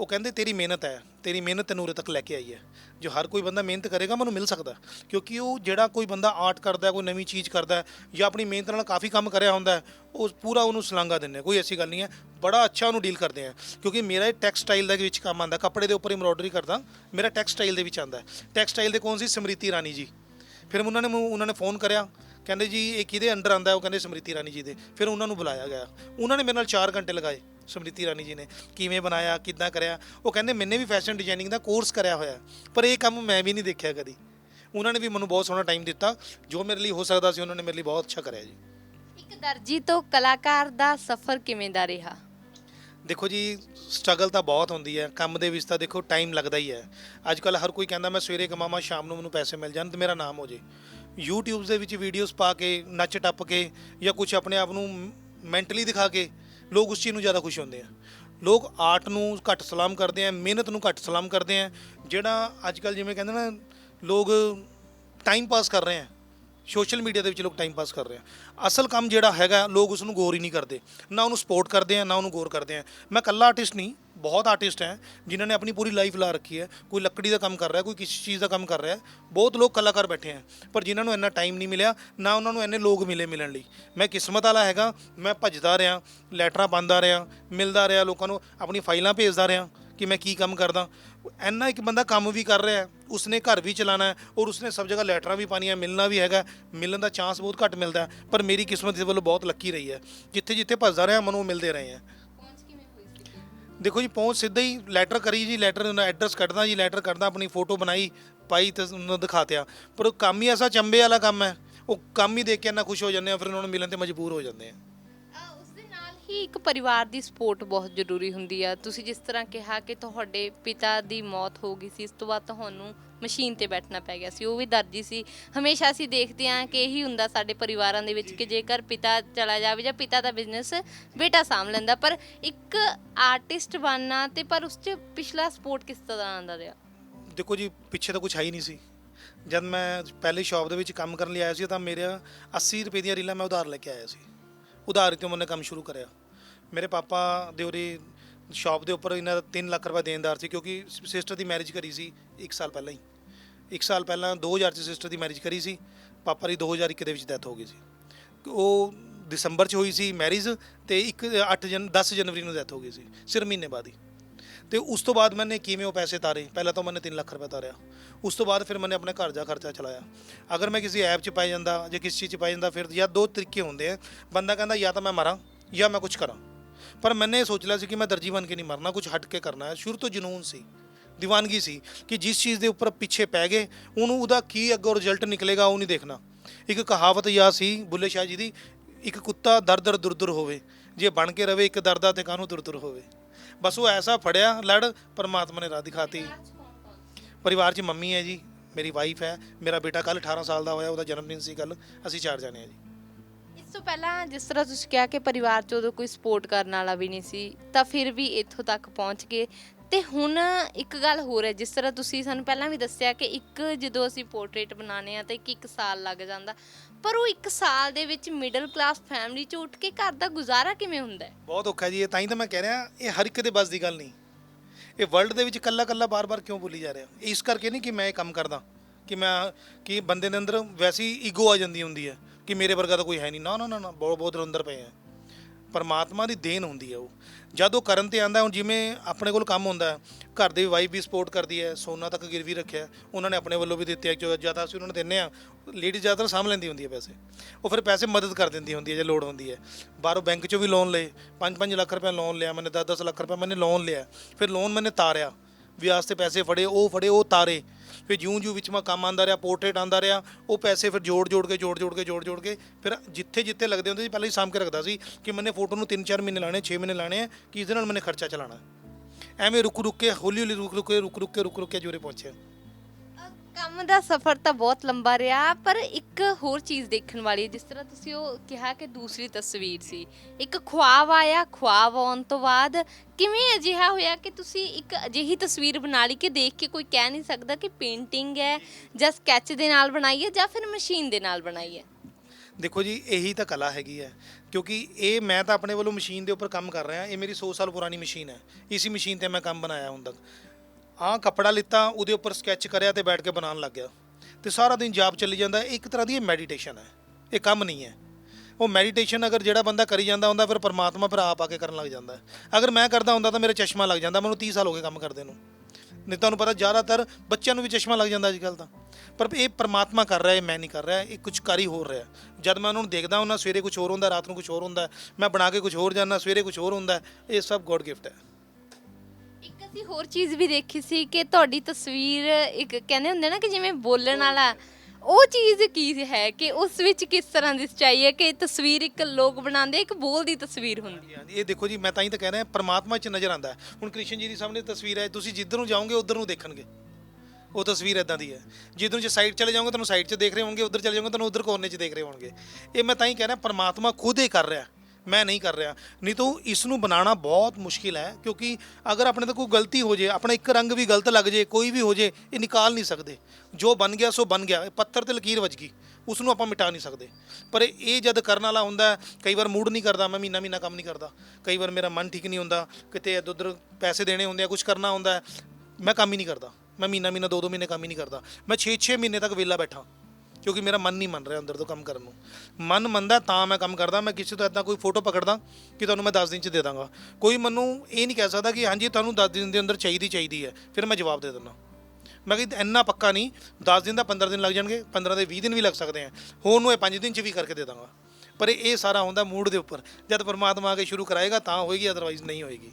ਉਹ ਕਹਿੰਦੇ, ਤੇਰੀ ਮਿਹਨਤ ਹੈ, ਤੇਰੀ ਮਿਹਨਤ ਤੈਨੂੰ ਉਰੇ ਤੱਕ ਲੈ ਕੇ ਆਈ ਹੈ। ਜੋ ਹਰ ਕੋਈ ਬੰਦਾ ਮਿਹਨਤ ਕਰੇਗਾ, ਮੈਨੂੰ ਮਿਲ ਸਕਦਾ ਕਿਉਂਕਿ ਉਹ ਜਿਹੜਾ ਕੋਈ ਬੰਦਾ ਆਰਟ ਕਰਦਾ ਕੋਈ ਨਵੀਂ ਚੀਜ਼ ਕਰਦਾ ਜਾਂ ਆਪਣੀ ਮਿਹਨਤ ਨਾਲ ਕਾਫੀ ਕੰਮ ਕਰਿਆ ਹੁੰਦਾ ਉਹ ਪੂਰਾ ਉਹਨੂੰ ਸਲਾਂਗਾ ਦਿੰਦੇ ਕੋਈ ਐਸੀ ਗੱਲ ਨਹੀਂ ਹੈ। ਬੜਾ ਅੱਛਾ ਉਹਨੂੰ ਡੀਲ ਕਰਦੇ ਆ। ਕਿਉਂਕਿ ਮੇਰਾ ਇਹ ਟੈਕਸਟਾਈਲ ਦੇ ਵਿੱਚ ਕੰਮ ਆਂਦਾ ਕੱਪੜੇ ਦੇ ਉੱਪਰ ਐਮਬ੍ਰੋਇਡਰੀ ਕਰਦਾ। ਮੇਰਾ ਟੈਕਸਟਾਈਲ ਦੇ ਵਿੱਚ ਆਂਦਾ ਟੈਕਸਟਾਈਲ ਦੇ ਕੌਣ ਸੀ? ਸਮ੍ਰਿਤੀ ਰਾਣੀ ਜੀ। ਫਿਰ ਉਹਨਾਂ ਨੇ ਉਹਨਾਂ ਨੇ ਫੋਨ ਕਰਿਆ। ਕਹਿੰਦੇ ਜੀ, ਇਹ ਕਿਹਦੇ ਅੰਡਰ ਆਂਦਾ ਉਹ ਕਹਿੰਦੇ ਸਮ੍ਰਿਤੀ ਰਾਣੀ ਜੀ ਦੇ। ਫਿਰ ਉਹਨਾਂ ਨੂੰ ਬੁਲਾਇਆ ਗਿਆ। ਉਹਨਾਂ ਨੇ ਮੇਰੇ ਨਾਲ 4 ਘੰਟੇ ਲਗਾਏ। ਸਮ੍ਰਿਤੀ ਰਾਣੀ ਜੀ ਨੇ ਕਿਵੇਂ ਬਣਾਇਆ ਕਿੱਦਾਂ ਕਰਿਆ। ਉਹ ਕਹਿੰਦੇ ਮੈਨੇ ਵੀ ਫੈਸ਼ਨ ਡਿਜ਼ਾਈਨਿੰਗ ਦਾ ਕੋਰਸ ਕਰਿਆ ਹੋਇਆ ਪਰ ਇਹ ਕੰਮ ਮੈਂ ਵੀ ਨਹੀਂ ਦੇਖਿਆ ਕਦੀ। ਉਹਨਾਂ ਨੇ ਵੀ ਮੈਨੂੰ ਬਹੁਤ ਸੋਹਣਾ ਟਾਈਮ ਦਿੱਤਾ ਜੋ ਮੇਰੇ ਲਈ ਹੋ ਸਕਦਾ ਸੀ ਉਹਨਾਂ ਨੇ ਮੇਰੇ ਲਈ ਬਹੁਤ ਅੱਛਾ ਕਰਿਆ ਜੀ। ਇੱਕ ਦਰਜੀ ਤੋਂ ਕਲਾਕਾਰ ਦਾ ਸਫ਼ਰ ਕਿਵੇਂ ਦਾ ਰਿਹਾ? ਦੇਖੋ ਜੀ ਸਟਰਗਲ ਤਾਂ ਬਹੁਤ ਹੁੰਦੀ ਹੈ ਕੰਮ ਦੇ ਵਿੱਚ ਤਾਂ ਦੇਖੋ ਟਾਈਮ ਲੱਗਦਾ ਹੀ ਹੈ। ਅੱਜ ਕੱਲ ਹਰ ਕੋਈ ਕਹਿੰਦਾ ਮੈਂ ਸਵੇਰੇ ਕਮਾਵਾਂ ਸ਼ਾਮ ਨੂੰ ਮੈਨੂੰ ਪੈਸੇ ਮਿਲ ਜਾਣ ਤੇ ਮੇਰਾ ਨਾਮ ਹੋ ਜੇ। YouTube ਦੇ ਵਿੱਚ ਵੀਡੀਓਜ਼ ਪਾ ਕੇ ਨੱਚ ਟੱਪ ਕੇ ਜਾਂ ਕੁਝ ਆਪਣੇ ਆਪ ਨੂੰ ਮੈਂਟਲੀ ਦਿਖਾ ਕੇ ਲੋਕ ਉਸ ਚੀਜ਼ ਨੂੰ ਜ਼ਿਆਦਾ ਖੁਸ਼ ਹੁੰਦੇ ਆ। ਲੋਕ ਆਰਟ ਨੂੰ ਘੱਟ ਸਲਾਮ ਕਰਦੇ ਆ, ਮਿਹਨਤ ਨੂੰ ਘੱਟ ਸਲਾਮ ਕਰਦੇ ਆ। ਜਿਹੜਾ ਅੱਜ ਕੱਲ ਜਿਵੇਂ ਕਹਿੰਦੇ ਨਾ, ਲੋਕ ਟਾਈਮ ਪਾਸ ਕਰ ਰਹੇ ਆ। ਸੋਸ਼ਲ ਮੀਡੀਆ ਦੇ ਵਿੱਚ ਲੋਕ ਟਾਈਮ ਪਾਸ ਕਰ ਰਹੇ ਆ। ਅਸਲ ਕੰਮ ਜਿਹੜਾ ਹੈਗਾ, ਲੋਕ ਉਸ ਨੂੰ ਗੌਰ ਹੀ ਨਹੀਂ ਕਰਦੇ। ਨਾ ਉਹਨੂੰ ਸਪੋਰਟ ਕਰਦੇ ਆ, ਨਾ ਉਹਨੂੰ ਗੌਰ ਕਰਦੇ ਆ। ਮੈਂ ਕੱਲਾ ਆਰਟਿਸਟ ਨਹੀਂ ਬਹੁਤ ਆਰਟਿਸਟ ਹੈ, ਜਿਨ੍ਹਾਂ ਨੇ ਆਪਣੀ ਪੂਰੀ ਲਾਈਫ ਲਾ ਰੱਖੀ ਹੈ, ਕੋਈ ਲੱਕੜੀ ਦਾ ਕੰਮ ਕਰ ਰਿਹਾ, ਕੋਈ ਕਿਸੇ ਚੀਜ਼ ਦਾ ਕੰਮ ਕਰ ਰਿਹਾ, ਬਹੁਤ ਲੋਕ ਕਲਾਕਾਰ ਬੈਠੇ ਹੈ, ਪਰ ਜਿਨ੍ਹਾਂ ਨੂੰ ਇੰਨਾ ਟਾਈਮ ਨਹੀਂ ਮਿਲਿਆ, ਨਾ ਉਹਨਾਂ ਨੂੰ ਇੰਨੇ ਲੋਕ ਮਿਲੇ ਮਿਲਣ ਲਈ। ਮੈਂ ਕਿਸਮਤ ਵਾਲਾ ਹੈਗਾ, ਮੈਂ ਭੱਜਦਾ ਰਿਹਾ, ਲੈਟਰਾਂ ਪਾਉਂਦਾ ਰਿਹਾ, ਮਿਲਦਾ ਰਿਹਾ ਲੋਕਾਂ ਨੂੰ, ਆਪਣੀ ਫਾਈਲਾਂ ਭੇਜਦਾ ਰਿਹਾ ਕਿ ਮੈਂ ਕੀ ਕੰਮ ਕਰਦਾ। ਇੰਨਾ ਇੱਕ ਬੰਦਾ ਕੰਮ ਵੀ ਕਰ ਰਿਹਾ ਹੈ, ਉਸਨੇ ਘਰ ਵੀ ਚਲਾਣਾ ਹੈ, ਔਰ ਉਸਨੇ ਸਭ ਜਗ੍ਹਾ ਲੈਟਰਾਂ ਵੀ ਪਾਣੀਆਂ ਮਿਲਣਾ ਵੀ ਹੈਗਾ, ਮਿਲਣ ਦਾ ਚਾਂਸ ਬਹੁਤ ਘੱਟ ਮਿਲਦਾ ਪਰ ਮੇਰੀ ਕਿਸਮਤ ਇਸ ਵੱਲੋਂ ਬਹੁਤ ਲੱਕੀ ਰਹੀ ਹੈ। ਜਿੱਥੇ ਜਿੱਥੇ ਭੱਜਦਾ ਰਿਹਾ, ਮੈਨੂੰ ਉਹ ਮਿਲਦੇ ਰਹੇ ਹੈ। ਦੇਖੋ ਜੀ, ਪਹੁੰਚ ਸਿੱਧਾ ਹੀ ਲੈਟਰ ਕਰੀ ਜੀ ਲੈਟਰ ਉਹਨਾਂ ਐਡਰੈਸ ਕੱਢਦਾ ਜੀ ਲੈਟਰ ਕੱਢਦਾ ਆਪਣੀ ਫੋਟੋ ਬਣਾਈ, ਪਾਈ ਤੇ ਉਹਨਾਂ ਨੂੰ ਦਿਖਾਤਿਆ। ਪਰ ਉਹ ਕੰਮ ਹੀ ਐਸਾ ਚੰਬੇ ਵਾਲਾ ਕੰਮ ਹੈ। ਉਹ ਕੰਮ ਹੀ ਦੇਖ ਕੇ ਇੰਨਾ ਖੁਸ਼ ਹੋ ਜਾਂਦੇ ਆ, ਫਿਰ ਉਹਨਾਂ ਨੂੰ ਮਿਲਣ ਤੇ ਮਜਬੂਰ ਹੋ ਜਾਂਦੇ ਆ। ਹੀ ਇੱਕ ਪਰਿਵਾਰ ਦੀ ਸਪੋਰਟ ਬਹੁਤ ਜ਼ਰੂਰੀ ਹੁੰਦੀ ਆ। ਤੁਸੀਂ ਜਿਸ ਤਰ੍ਹਾਂ ਕਿਹਾ ਕਿ ਤੁਹਾਡੇ ਪਿਤਾ ਦੀ ਮੌਤ ਹੋ ਗਈ ਸੀ ਇਸ ਤੋਂ ਬਾਅਦ ਤੁਹਾਨੂੰ ਮਸ਼ੀਨ ਤੇ ਬੈਠਣਾ ਪੈ ਗਿਆ ਸੀ। ਉਹ ਵੀ ਦਰਜੀ ਸੀ। ਹਮੇਸ਼ਾ ਅਸੀਂ ਦੇਖਦੇ ਹਾਂ ਕਿ ਇਹੀ ਹੁੰਦਾ ਸਾਡੇ ਪਰਿਵਾਰਾਂ ਦੇ ਵਿੱਚ ਕਿ ਜੇਕਰ ਪਿਤਾ ਚਲਾ ਜਾਵੇ ਜਾਂ ਪਿਤਾ ਦਾ ਬਿਜ਼ਨਸ ਬੇਟਾ ਸਾਂਭ ਲੈਂਦਾ ਪਰ ਇੱਕ ਆਰਟਿਸਟ ਬਣਨਾ ਤੇ ਪਰ ਉਸ 'ਚ ਪਿਛਲਾ ਸਪੋਰਟ ਕਿਸ ਤਰ੍ਹਾਂ ਦਾ ਰਿਹਾ? ਦੇਖੋ ਜੀ ਪਿੱਛੇ ਤਾਂ ਕੁਝ ਹੈ ਹੀ ਨਹੀਂ ਸੀ। ਜਦ ਮੈਂ ਪਹਿਲੀ ਸ਼ਾਪ ਦੇ ਵਿੱਚ ਕੰਮ ਕਰਨ ਲਈ ਆਇਆ ਸੀ ਤਾਂ ਮੇਰੇ 80 ਰੁਪਏ ਦੀਆਂ ਰੀਲਾਂ ਮੈਂ ਉਧਾਰ ਲੈ ਕੇ ਆਇਆ ਸੀ। ਉਧਾਰ ਤੋਂ ਮੈंने ਕੰਮ ਸ਼ੁਰੂ ਕਰਿਆ। ਮੇਰੇ ਪਾਪਾ ਦੇ ਉਰੇ ਸ਼ਾਪ ਦੇ ਉੱਪਰ ਇਹਨਾਂ ਦਾ 3 ਲੱਖ ਰੁਪਏ ਦੇਣਦਾਰ ਸੀ ਕਿਉਂਕਿ ਸਿਸਟਰ ਦੀ ਮੈਰਿਜ ਕਰੀ ਸੀ 1 ਸਾਲ ਪਹਿਲਾਂ ਹੀ। 1 ਸਾਲ ਪਹਿਲਾਂ 2000 ਚ ਸਿਸਟਰ ਦੀ ਮੈਰਿਜ ਕਰੀ ਸੀ, ਪਾਪਾ ਦੀ 2001 ਦੇ ਵਿੱਚ ਡੈਥ ਹੋ ਗਈ ਸੀ। ਉਹ ਦਸੰਬਰ ਚ ਹੋਈ ਸੀ ਮੈਰਿਜ ਤੇ 1 8 ਜਨ 10 ਜਨਵਰੀ ਨੂੰ ਡੈਥ ਹੋ ਗਈ ਸੀ, ਸਿਰ ਮਹੀਨੇ ਬਾਅਦ ਹੀ। ਤੇ ਉਸ ਤੋਂ ਬਾਅਦ ਮੈਨੇ ਕਿਵੇਂ ਉਹ ਪੈਸੇ ਤਾਰੇ? ਪਹਿਲਾਂ ਤਾਂ ਮੈਨੇ 3 ਲੱਖ ਰੁਪਏ ਤਾਰਿਆ। ਉਸ ਤੋਂ ਬਾਅਦ ਫਿਰ ਮੈਨੇ ਆਪਣੇ ਘਰ ਦਾ ਖਰਚਾ ਚਲਾਇਆ। ਅਗਰ ਮੈਂ ਕਿਸੇ ਐਪ 'ਚ ਪਾਈ ਜਾਂਦਾ, ਜਾਂ ਕਿਸੇ ਚੀਜ਼ 'ਚ ਪਾਈ ਜਾਂਦਾ, ਫਿਰ ਜਾਂ ਦੋ ਤਰੀਕੇ ਹੁੰਦੇ ਆ। ਬੰਦਾ ਕਹਿੰਦਾ ਜਾਂ ਤਾਂ ਮੈਂ ਮਰਾਂ, ਜਾਂ ਮੈਂ ਕੁਝ ਕਰਾਂ। ਪਰ ਮੈਨੇ ਸੋਚ ਲਿਆ ਸੀ ਕਿ ਮੈਂ ਦਰਜੀ ਬਣ ਕੇ ਨਹੀਂ ਮਰਨਾ ਕੁਝ ਹਟ ਕੇ ਕਰਨਾ। ਹੈ ਸ਼ੁਰੂ ਤੋਂ ਜਨੂਨ ਸੀ, ਦੀਵਾਨਗੀ ਸੀ ਕਿ ਜਿਸ ਚੀਜ਼ ਦੇ ਉੱਪਰ ਪਿੱਛੇ ਪੈ ਗਏ, ਉਹਨੂੰ ਉਹਦਾ ਕੀ ਅੱਗੋਂ ਰਿਜ਼ਲਟ ਨਿਕਲੇਗਾ, ਉਹ ਨਹੀਂ ਦੇਖਣਾ। ਇੱਕ ਕਹਾਵਤ ਯਾ ਸੀ ਬੁੱਲੇ ਸ਼ਾਹ ਜੀ ਦੀ, ਇੱਕ ਕੁੱਤਾ ਦਰਦਰ ਦਰ ਹੋਵੇ। ਜੇ ਬਣ ਕੇ ਰਵੇ, ਇੱਕ ਦਰਦਾ ਤੇ ਕਾਹਨੂੰ ਦੁਰ ਦੁਰ ਹੋਵੇ? ਬਸ ਉਹ ਐਸਾ ਫੜਿਆ, ਲੜ, ਪਰਮਾਤਮਾ ਨੇ ਰਾਹ ਦਿਖਾਤੀ। ਪਰਿਵਾਰ 'ਚ ਮੰਮੀ ਹੈ ਜੀ, ਮੇਰੀ ਵਾਈਫ ਹੈ, ਮੇਰਾ ਬੇਟਾ ਕੱਲ 18 ਸਾਲ ਦਾ ਹੋਇਆ, ਉਹਦਾ ਜਨਮ ਦਿਨ ਸੀ ਕੱਲ ਅਸੀਂ ਚਾਰ ਜਾਣੇ ਆ ਜੀ। ਇਸ ਤੋਂ ਪਹਿਲਾਂ ਜਿਸ ਤਰ੍ਹਾਂ ਤੁਸੀਂ ਕਿਹਾ ਕਿ ਪਰਿਵਾਰ 'ਚ ਉਦੋਂ ਕੋਈ ਸਪੋਰਟ ਕਰਨ ਵਾਲਾ ਵੀ ਨਹੀਂ ਸੀ, ਤਾਂ ਫਿਰ ਵੀ ਇੱਥੋਂ ਤੱਕ ਪਹੁੰਚ ਗਏ। ਤੇ ਹੁਣ ਇੱਕ ਗੱਲ ਹੋਰ ਹੈ, ਜਿਸ ਤਰ੍ਹਾਂ ਤੁਸੀਂ ਸਾਨੂੰ ਪਹਿਲਾਂ ਵੀ ਦੱਸਿਆ ਕਿ ਇੱਕ ਜਦੋਂ ਅਸੀਂ ਪੋਰਟਰੇਟ ਬਣਾਉਣੇ ਆ ਤਾਂ ਇੱਕ ਇੱਕ ਸਾਲ ਲੱਗ ਜਾਂਦਾ। ਪਰ ਉਹ ਇੱਕ ਸਾਲ ਦੇ ਵਿੱਚ ਮਿਡਲ ਕਲਾਸ ਫੈਮਿਲੀ 'ਚ ਉੱਠ ਕੇ ਘਰ ਦਾ ਗੁਜ਼ਾਰਾ ਕਿਵੇਂ ਹੁੰਦਾ ਹੈ? ਬਹੁਤ ਔਖਾ ਜੀ, ਇਹ ਤਾਂ ਹੀ ਤਾਂ ਮੈਂ ਕਹਿ ਰਿਹਾ, ਇਹ ਹਰ ਇੱਕ ਦੇ ਬਸ ਦੀ ਗੱਲ ਨਹੀਂ। ਇਹ ਵਰਲਡ ਦੇ ਵਿੱਚ ਇਕੱਲਾ ਇਕੱਲਾ ਬਾਰ-ਬਾਰ ਕਿਉਂ ਬੋਲੀ ਜਾ ਰਿਹਾ? ਇਸ ਕਰਕੇ ਨਹੀਂ ਕਿ ਮੈਂ ਇਹ ਕੰਮ ਕਰਦਾ, ਕਿ ਮੈਂ, ਕਿ ਬੰਦੇ ਦੇ ਅੰਦਰ ਵੈਸੀ ਈਗੋ ਆ ਜਾਂਦੀ ਹੁੰਦੀ ਹੈ, ਕਿ ਮੇਰੇ ਵਰਗਾ ਤਾਂ ਕੋਈ ਹੈ ਨਹੀਂ। ਨਾ ਨਾ ਨਾ ਨਾ ਬਹੁਤ ਬਹੁਤ ਅੰਦਰ ਪਏ ਆ। ਪਰਮਾਤਮਾ ਦੀ ਦੇਣ ਹੁੰਦੀ ਹੈ ਉਹ। ਜਦ ਉਹ ਕਰਨ ਤੇ ਆਂਦਾ ਹੁਣ ਜਿਵੇਂ ਆਪਣੇ ਕੋਲ ਕੰਮ ਹੁੰਦਾ ਘਰ ਦੇ ਵਾਈਫ ਵੀ ਸਪੋਰਟ ਕਰਦੀ ਹੈ, ਸੋਨਾ ਤੱਕ ਗਿਰਵੀ ਰੱਖਿਆ ਉਹਨਾਂ ਨੇ ਆਪਣੇ ਵੱਲੋਂ ਵੀ ਦਿੱਤੇ ਜੋ ਜ਼ਿਆਦਾ ਅਸੀਂ ਉਹਨਾਂ ਨੂੰ ਦਿੰਨੇ ਆ ਲੇਡੀ ਜ਼ਿਆਦਾਤਰ ਸਾਂਭ ਲੈਂਦੀ ਹੁੰਦੀ ਹੈ ਪੈਸੇ। ਉਹ ਫਿਰ ਪੈਸੇ ਮਦਦ ਕਰ ਦਿੰਦੀ ਹੁੰਦੀ ਹੈ, ਜੇ ਲੋੜ ਹੁੰਦੀ ਹੈ। ਬਾਹਰੋਂ ਬੈਂਕ ਚੋਂ ਵੀ ਲੋਨ ਲਏ 5-5 ਲੱਖ ਰੁਪਏ ਲੋਨ ਲਿਆ, ਮੈਨੇ 10-10 ਲੱਖ ਰੁਪਏ ਮੈਨੇ ਲੋਨ ਲਿਆ, ਫਿਰ ਲੋਨ ਮੈਨੇ ਤਾਰਿਆ ਵਿਆਸ ਤੇ ਪੈਸੇ ਫੜੇ, ਉਹ ਫੜੇ, ਉਹ ਤਾਰੇ ਫਿਰ ਜਿਉਂ ਜਿਉਂ ਵਿੱਚ ਮੈਂ ਕੰਮ ਆਂਦਾ ਰਿਹਾ ਪੋਰਟਰੇਟ ਆਂਦਾ ਰਿਹਾ, ਉਹ ਪੈਸੇ ਫਿਰ ਜੋੜ ਜੋੜ ਕੇ ਜੋੜ ਜੋੜ ਕੇ ਜੋੜ ਜੋੜ ਕੇ, ਫਿਰ ਜਿੱਥੇ ਜਿੱਥੇ ਲੱਗਦੇ ਹੁੰਦੇ ਸੀ, ਪਹਿਲਾਂ ਹੀ ਸਾਂਭ ਕੇ ਰੱਖਦਾ ਸੀ ਕਿ ਮੈਨੇ ਫੋਟੋ ਨੂੰ 3-4 ਮਹੀਨੇ ਲਾਣੇ 6 ਮਹੀਨੇ ਲਾਣੇ ਆ, ਕਿ ਇਸ ਦੇ ਨਾਲ ਮੈंने ਖਰਚਾ ਚਲਾਣਾ ਐਵੇਂ ਰੁਕ ਰੁਕ ਕੇ ਹੌਲੀ ਹੌਲੀ ਰੁਕ ਰੁਕ ਕੇ ਰੁਕ ਰੁਕ ਕੇ ਰੁਕ ਰੁਕ ਕੇ ਜੁਰੇ ਪਹੁੰਚਿਆ। ਕੰਮ ਦਾ ਸਫ਼ਰ ਤਾਂ ਬਹੁਤ ਲੰਬਾ ਰਿਹਾ ਪਰ ਇੱਕ ਹੋਰ ਚੀਜ਼ ਦੇਖਣ ਵਾਲੀ ਹੈ, ਜਿਸ ਤਰ੍ਹਾਂ ਤੁਸੀਂ ਉਹ ਕਿਹਾ ਕਿ ਦੂਸਰੀ ਤਸਵੀਰ ਸੀ। ਇੱਕ ਖੁਆਬ ਆਇਆ ਖੁਆਬ ਆਉਣ ਤੋਂ ਬਾਅਦ ਕਿਵੇਂ ਅਜਿਹਾ ਹੋਇਆ ਕਿ ਤੁਸੀਂ ਇੱਕ ਅਜਿਹੀ ਤਸਵੀਰ ਬਣਾ ਲਈ ਕਿ ਦੇਖ ਕੇ ਕੋਈ ਕਹਿ ਨਹੀਂ ਸਕਦਾ ਕਿ ਪੇਂਟਿੰਗ ਹੈ ਜਾਂ ਸਕੈਚ ਦੇ ਨਾਲ ਬਣਾਈ ਹੈ ਜਾਂ ਫਿਰ ਮਸ਼ੀਨ ਦੇ ਨਾਲ ਬਣਾਈ ਹੈ? ਦੇਖੋ ਜੀ ਇਹੀ ਤਾਂ ਕਲਾ ਹੈਗੀ ਹੈ ਕਿਉਂਕਿ ਇਹ ਮੈਂ ਤਾਂ ਆਪਣੇ ਵੱਲੋਂ ਮਸ਼ੀਨ ਦੇ ਉੱਪਰ ਕੰਮ ਕਰ ਰਿਹਾ ਇਹ ਮੇਰੀ 100 ਸਾਲ ਪੁਰਾਣੀ ਮਸ਼ੀਨ ਹੈ ਇਸੀ ਮਸ਼ੀਨ ਤੇ ਮੈਂ ਕੰਮ ਬਣਾਇਆ ਹੁਣ ਤੱਕ। ਆਹ ਕੱਪੜਾ ਲਿੱਤਾ, ਉਹਦੇ ਉੱਪਰ ਸਕੈਚ ਕਰਿਆ ਤੇ ਬੈਠ ਕੇ ਬਣਾਉਣ ਲੱਗ ਗਿਆ। ਤੇ ਸਾਰਾ ਦਿਨ ਜਾਪ ਚੱਲੀ ਜਾਂਦਾ, ਇੱਕ ਤਰ੍ਹਾਂ ਦੀ ਇਹ ਮੈਡੀਟੇਸ਼ਨ ਹੈ। ਇਹ ਕੰਮ ਨਹੀਂ ਹੈ। ਉਹ ਮੈਡੀਟੇਸ਼ਨ ਅਗਰ ਜਿਹੜਾ ਬੰਦਾ ਕਰੀ ਜਾਂਦਾ ਹੁੰਦਾ, ਫਿਰ ਪਰਮਾਤਮਾ ਫਿਰ ਆਪ ਆ ਕੇ ਕਰਨ ਲੱਗ ਜਾਂਦਾ ਅਗਰ ਮੈਂ ਕਰਦਾ ਹੁੰਦਾ ਤਾਂ ਮੇਰਾ ਚਸ਼ਮਾ ਲੱਗ ਜਾਂਦਾ, ਮੈਨੂੰ 30 ਸਾਲ ਹੋ ਗਏ ਕੰਮ ਕਰਦੇ ਨੂੰ। ਨਹੀਂ ਤੁਹਾਨੂੰ ਪਤਾ ਜ਼ਿਆਦਾਤਰ ਬੱਚਿਆਂ ਨੂੰ ਵੀ ਚਸ਼ਮਾ ਲੱਗ ਜਾਂਦਾ ਅੱਜ ਕੱਲ੍ਹ ਤਾਂ। ਪਰ ਇਹ ਪਰਮਾਤਮਾ ਕਰ ਰਿਹਾ ਇਹ ਮੈਂ ਨਹੀਂ ਕਰ ਰਿਹਾ, ਇਹ ਕੁਝ ਕਰ ਹੀ ਹੋਰ ਰਿਹਾ ਜਦ ਮੈਂ ਉਹਨਾਂ ਨੂੰ ਦੇਖਦਾ ਹੁੰਦਾ, ਸਵੇਰੇ ਕੁਝ ਹੋਰ ਹੁੰਦਾ, ਰਾਤ ਨੂੰ ਕੁਝ ਹੋਰ ਹੁੰਦਾ ਮੈਂ ਬਣਾ ਕੇ ਕੁਝ ਹੋਰ ਜਾਂਦਾ, ਸਵੇਰੇ ਕੁਝ ਹੋਰ ਹੁੰਦਾ ਇਹ ਸਭ ਗੋਡ ਗਿਫਟ ਹੈ। ਇੱਕ ਅਸੀਂ ਹੋਰ ਚੀਜ਼ ਵੀ ਦੇਖੀ ਸੀ ਕਿ ਤੁਹਾਡੀ ਤਸਵੀਰ ਇੱਕ ਕਹਿੰਦੇ ਹੁੰਦੇ ਨਾ ਕਿ ਜਿਵੇਂ ਬੋਲਣ ਵਾਲਾ ਉਹ ਚੀਜ਼ ਕੀ ਹੈ ਕਿ ਉਸ ਵਿੱਚ ਕਿਸ ਤਰ੍ਹਾਂ ਦੀ ਸਚਾਈ ਹੈ ਕਿ ਤਸਵੀਰ ਇੱਕ ਲੋਕ ਬਣਾਉਂਦੇ ਇੱਕ ਬੋਲਦੀ ਤਸਵੀਰ ਹੁੰਦੀ ਹਾਂਜੀ, ਇਹ ਦੇਖੋ ਜੀ ਮੈਂ ਤਾਂ ਹੀ ਤਾਂ ਕਹਿ ਰਿਹਾ ਪਰਮਾਤਮਾ 'ਚ ਨਜ਼ਰ ਆਉਂਦਾ ਹੁਣ ਕ੍ਰਿਸ਼ਨ ਜੀ ਦੀ ਸਾਹਮਣੇ ਤਸਵੀਰ ਹੈ ਤੁਸੀਂ ਜਿੱਧਰ ਨੂੰ ਜਾਓਗੇ ਉਧਰ ਨੂੰ ਦੇਖਣਗੇ। ਉਹ ਤਸਵੀਰ ਇਦਾਂ ਦੀ ਹੈ। ਜਿੱਧਰ ਜੇ ਸਾਈਡ ਚਲੇ ਜਾਓਗੇ ਤੁਹਾਨੂੰ ਸਾਈਡ 'ਚ ਦੇਖ ਰਹੇ ਹੋਣਗੇ ਉਧਰ ਚਲੇ ਜਾਓਗੇ ਤੁਹਾਨੂੰ ਉਧਰ ਕੋਨੇ 'ਚ ਦੇਖ ਰਹੇ ਹੋਣਗੇ। ਇਹ ਮੈਂ ਤਾਂ ਹੀ ਕਹਿ ਰਿਹਾ ਪਰਮਾਤਮਾ ਖੁਦ ਹੀ ਕਰ ਰਿਹਾ। ਮੈਂ ਨਹੀਂ ਕਰ ਰਿਹਾ। ਨਹੀਂ ਤਾਂ ਇਸ ਨੂੰ ਬਣਾਉਣਾ ਬਹੁਤ ਮੁਸ਼ਕਿਲ ਹੈ, ਕਿਉਂਕਿ ਅਗਰ ਆਪਣੇ ਤੋਂ ਕੋਈ ਗਲਤੀ ਹੋ ਜੇ, ਆਪਣਾ ਇੱਕ ਰੰਗ ਵੀ ਗਲਤ ਲੱਗ ਜੇ, ਕੋਈ ਵੀ ਹੋ ਜੇ, ਇਹ ਨਿਕਾਲ ਨਹੀਂ ਸਕਦੇ। ਜੋ ਬਣ ਗਿਆ, ਸੋ ਬਣ ਗਿਆ। ਇਹ ਪੱਥਰ ਤੇ ਲਕੀਰ ਵੱਜ ਗਈ। ਉਸ ਨੂੰ ਆਪਾਂ ਮਿਟਾ ਨਹੀਂ ਸਕਦੇ। ਪਰ ਇਹ ਜਦ ਕਰਨ ਵਾਲਾ ਹੁੰਦਾ ਕਈ ਵਾਰ ਮੂਡ ਨਹੀਂ ਕਰਦਾ, ਮੈਂ ਮਹੀਨਾ ਮਹੀਨਾ ਕੰਮ ਨਹੀਂ ਕਰਦਾ। ਕਈ ਵਾਰ ਮੇਰਾ ਮਨ ਠੀਕ ਨਹੀਂ ਹੁੰਦਾ, ਕਿਤੇ ਇੱਧਰ ਉੱਧਰ ਪੈਸੇ ਦੇਣੇ ਹੁੰਦੇ ਆ ਕੁਝ ਕਰਨਾ ਹੁੰਦਾ ਮੈਂ ਕੰਮ ਹੀ ਨਹੀਂ ਕਰਦਾ। ਮੈਂ ਮਹੀਨਾ ਮਹੀਨਾ ਦੋ ਦੋ ਮਹੀਨੇ ਕੰਮ ਹੀ ਨਹੀਂ ਕਰਦਾ। ਮੈਂ 6-6 ਮਹੀਨੇ ਤੱਕ ਵਿਹਲਾ ਬੈਠਾ। ਕਿਉਂਕਿ ਮੇਰਾ ਮਨ ਨਹੀਂ ਮੰਨ ਰਿਹਾ ਅੰਦਰ ਤੋਂ ਕੰਮ ਕਰਨ ਨੂੰ। ਮਨ ਮੰਨਦਾ ਤਾਂ ਮੈਂ ਕੰਮ ਕਰਦਾ, ਮੈਂ ਕਿਸੇ ਤੋਂ ਇਦਾਂ ਕੋਈ ਫੋਟੋ ਪਕੜਦਾ ਕਿ ਤੁਹਾਨੂੰ ਮੈਂ 10 ਦਿਨ ਚ ਦੇ ਦਾਂਗਾ। ਕੋਈ ਮੈਨੂੰ ਇਹ ਨਹੀਂ ਕਹਿ ਸਕਦਾ ਕਿ ਹਾਂਜੀ ਤੁਹਾਨੂੰ 10 ਦਿਨ ਦੇ ਅੰਦਰ ਚਾਹੀਦੀ ਚਾਹੀਦੀ ਹੈ, ਫਿਰ ਮੈਂ ਜਵਾਬ ਦੇ ਦਿੰਦਾ। ਮੈਂ ਕਿ ਇੰਨਾ ਪੱਕਾ ਨਹੀਂ 10 ਦਿਨ ਦਾ 15 ਦਿਨ ਲੱਗ ਜਾਣਗੇ 15 ਦੇ 20 ਦਿਨ ਵੀ ਲੱਗ ਸਕਦੇ ਆ ਹੋਰ ਨੂੰ ਇਹ 5 ਦਿਨ ਚ ਵੀ ਕਰਕੇ ਦੇ ਦਾਂਗਾ। ਪਰ ਇਹ ਸਾਰਾ ਹੁੰਦਾ ਮੂਡ ਦੇ ਉੱਪਰ। ਜਦ ਪਰਮਾਤਮਾ ਆ ਕੇ ਸ਼ੁਰੂ ਕਰਾਏਗਾ ਤਾਂ ਹੋਏਗੀ ਅਦਰਵਾਈਜ਼ ਨਹੀਂ ਹੋਏਗੀ।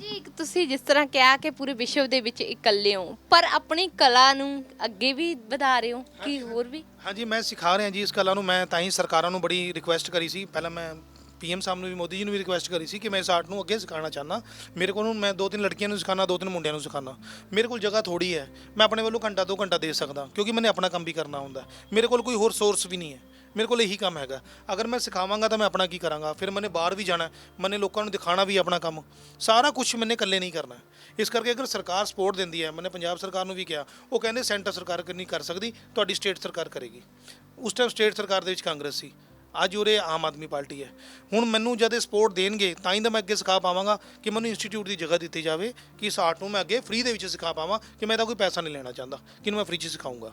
ਜੀ ਇੱਕ ਤੁਸੀਂ ਜਿਸ ਤਰ੍ਹਾਂ ਕਿਹਾ ਕਿ ਪੂਰੇ ਵਿਸ਼ਵ ਦੇ ਵਿੱਚ ਇਕੱਲੇ ਹੋ ਪਰ ਆਪਣੀ ਕਲਾ ਨੂੰ ਅੱਗੇ ਵੀ ਵਧਾ ਰਹੇ ਹੋ ਕਿ ਹੋਰ ਵੀ? ਹਾਂਜੀ ਮੈਂ ਸਿਖਾ ਰਿਹਾ ਜੀ ਇਸ ਕਲਾ ਨੂੰ ਮੈਂ ਤਾਂ ਹੀ ਸਰਕਾਰਾਂ ਨੂੰ ਬੜੀ ਰਿਕੁਐਸਟ ਕਰੀ ਸੀ। ਪਹਿਲਾਂ ਮੈਂ ਪੀਐਮ ਸਾਹਿਬ ਨੂੰ ਵੀ ਮੋਦੀ ਜੀ ਨੂੰ ਵੀ ਰਿਕੁਐਸਟ ਕਰੀ ਸੀ ਕਿ ਮੈਂ ਇਸ ਆਰਟ ਨੂੰ ਅੱਗੇ ਸਿਖਾਉਣਾ ਚਾਹੁੰਦਾ। ਮੇਰੇ ਕੋਲ ਮੈਂ ਦੋ ਤਿੰਨ ਲੜਕੀਆਂ ਨੂੰ ਸਿਖਾਉਣਾ ਦੋ ਤਿੰਨ ਮੁੰਡਿਆਂ ਨੂੰ ਸਿਖਾਉਣਾ। ਮੇਰੇ ਕੋਲ ਜਗ੍ਹਾ ਥੋੜੀ ਹੈ। ਮੈਂ ਆਪਣੇ ਵੱਲੋਂ ਘੰਟਾ ਦੋ ਘੰਟਾ ਦੇ ਸਕਦਾ ਕਿਉਂਕਿ ਮੈंने ਆਪਣਾ ਕੰਮ ਵੀ ਕਰਨਾ ਹੁੰਦਾ। ਮੇਰੇ ਕੋਲ ਕੋਈ ਹੋਰ ਸੋਰਸ ਵੀ ਨਹੀਂ ਹੈ। ਮੇਰੇ ਕੋਲ ਇਹੀ ਕੰਮ ਹੈਗਾ। ਅਗਰ ਮੈਂ ਸਿਖਾਵਾਂਗਾ ਤਾਂ ਮੈਂ ਆਪਣਾ ਕੀ ਕਰਾਂਗਾ? ਫਿਰ ਮੈਨੇ ਬਾਹਰ ਵੀ ਜਾਣਾ ਮੈਨੇ ਲੋਕਾਂ ਨੂੰ ਦਿਖਾਣਾ ਵੀ ਆਪਣਾ ਕੰਮ। ਸਾਰਾ ਕੁਝ ਮੈਨੇ ਇਕੱਲੇ ਨਹੀਂ ਕਰਨਾ ਇਸ ਕਰਕੇ ਅਗਰ ਸਰਕਾਰ ਸਪੋਰਟ ਦਿੰਦੀ ਹੈ, ਮੈਨੇ ਪੰਜਾਬ ਸਰਕਾਰ ਨੂੰ ਵੀ ਕਿਹਾ, ਉਹ ਕਹਿੰਦੇ ਸੈਂਟਰ ਸਰਕਾਰ ਕਿ, ਨਹੀਂ ਕਰ ਸਕਦੀ, ਤੁਹਾਡੀ ਸਟੇਟ ਸਰਕਾਰ ਕਰੇਗੀ। ਉਸ ਟਾਈਮ ਸਟੇਟ ਸਰਕਾਰ ਦੇ ਵਿੱਚ ਕਾਂਗਰਸ ਸੀ। ਅੱਜ ਉਰੇ ਆਮ ਆਦਮੀ ਪਾਰਟੀ ਹੈ। ਹੁਣ ਮੈਨੂੰ ਜਦ ਇਹ ਸਪੋਰਟ ਦੇਣਗੇ, ਤਾਂ ਹੀ ਤਾਂ ਮੈਂ ਅੱਗੇ ਸਿਖਾ ਪਾਵਾਂਗਾ ਕਿ ਮੈਨੂੰ ਇੰਸਟੀਚਿਊਟ ਦੀ ਜਗ੍ਹਾ ਦਿੱਤੀ ਜਾਵੇ, ਕਿ ਸਾਰਟ ਨੂੰ ਮੈਂ ਅੱਗੇ ਫ੍ਰੀ ਦੇ ਵਿੱਚ ਸਿਖਾ ਪਾਵਾਂ, ਕਿ ਮੈਂ ਤਾਂ ਕੋਈ ਪੈਸਾ ਨਹੀਂ ਲੈਣਾ ਚਾਹੁੰਦਾ, ਕਿ ਮੈਂ ਫ੍ਰੀ 'ਚ ਸਿਖਾਉਂਗਾ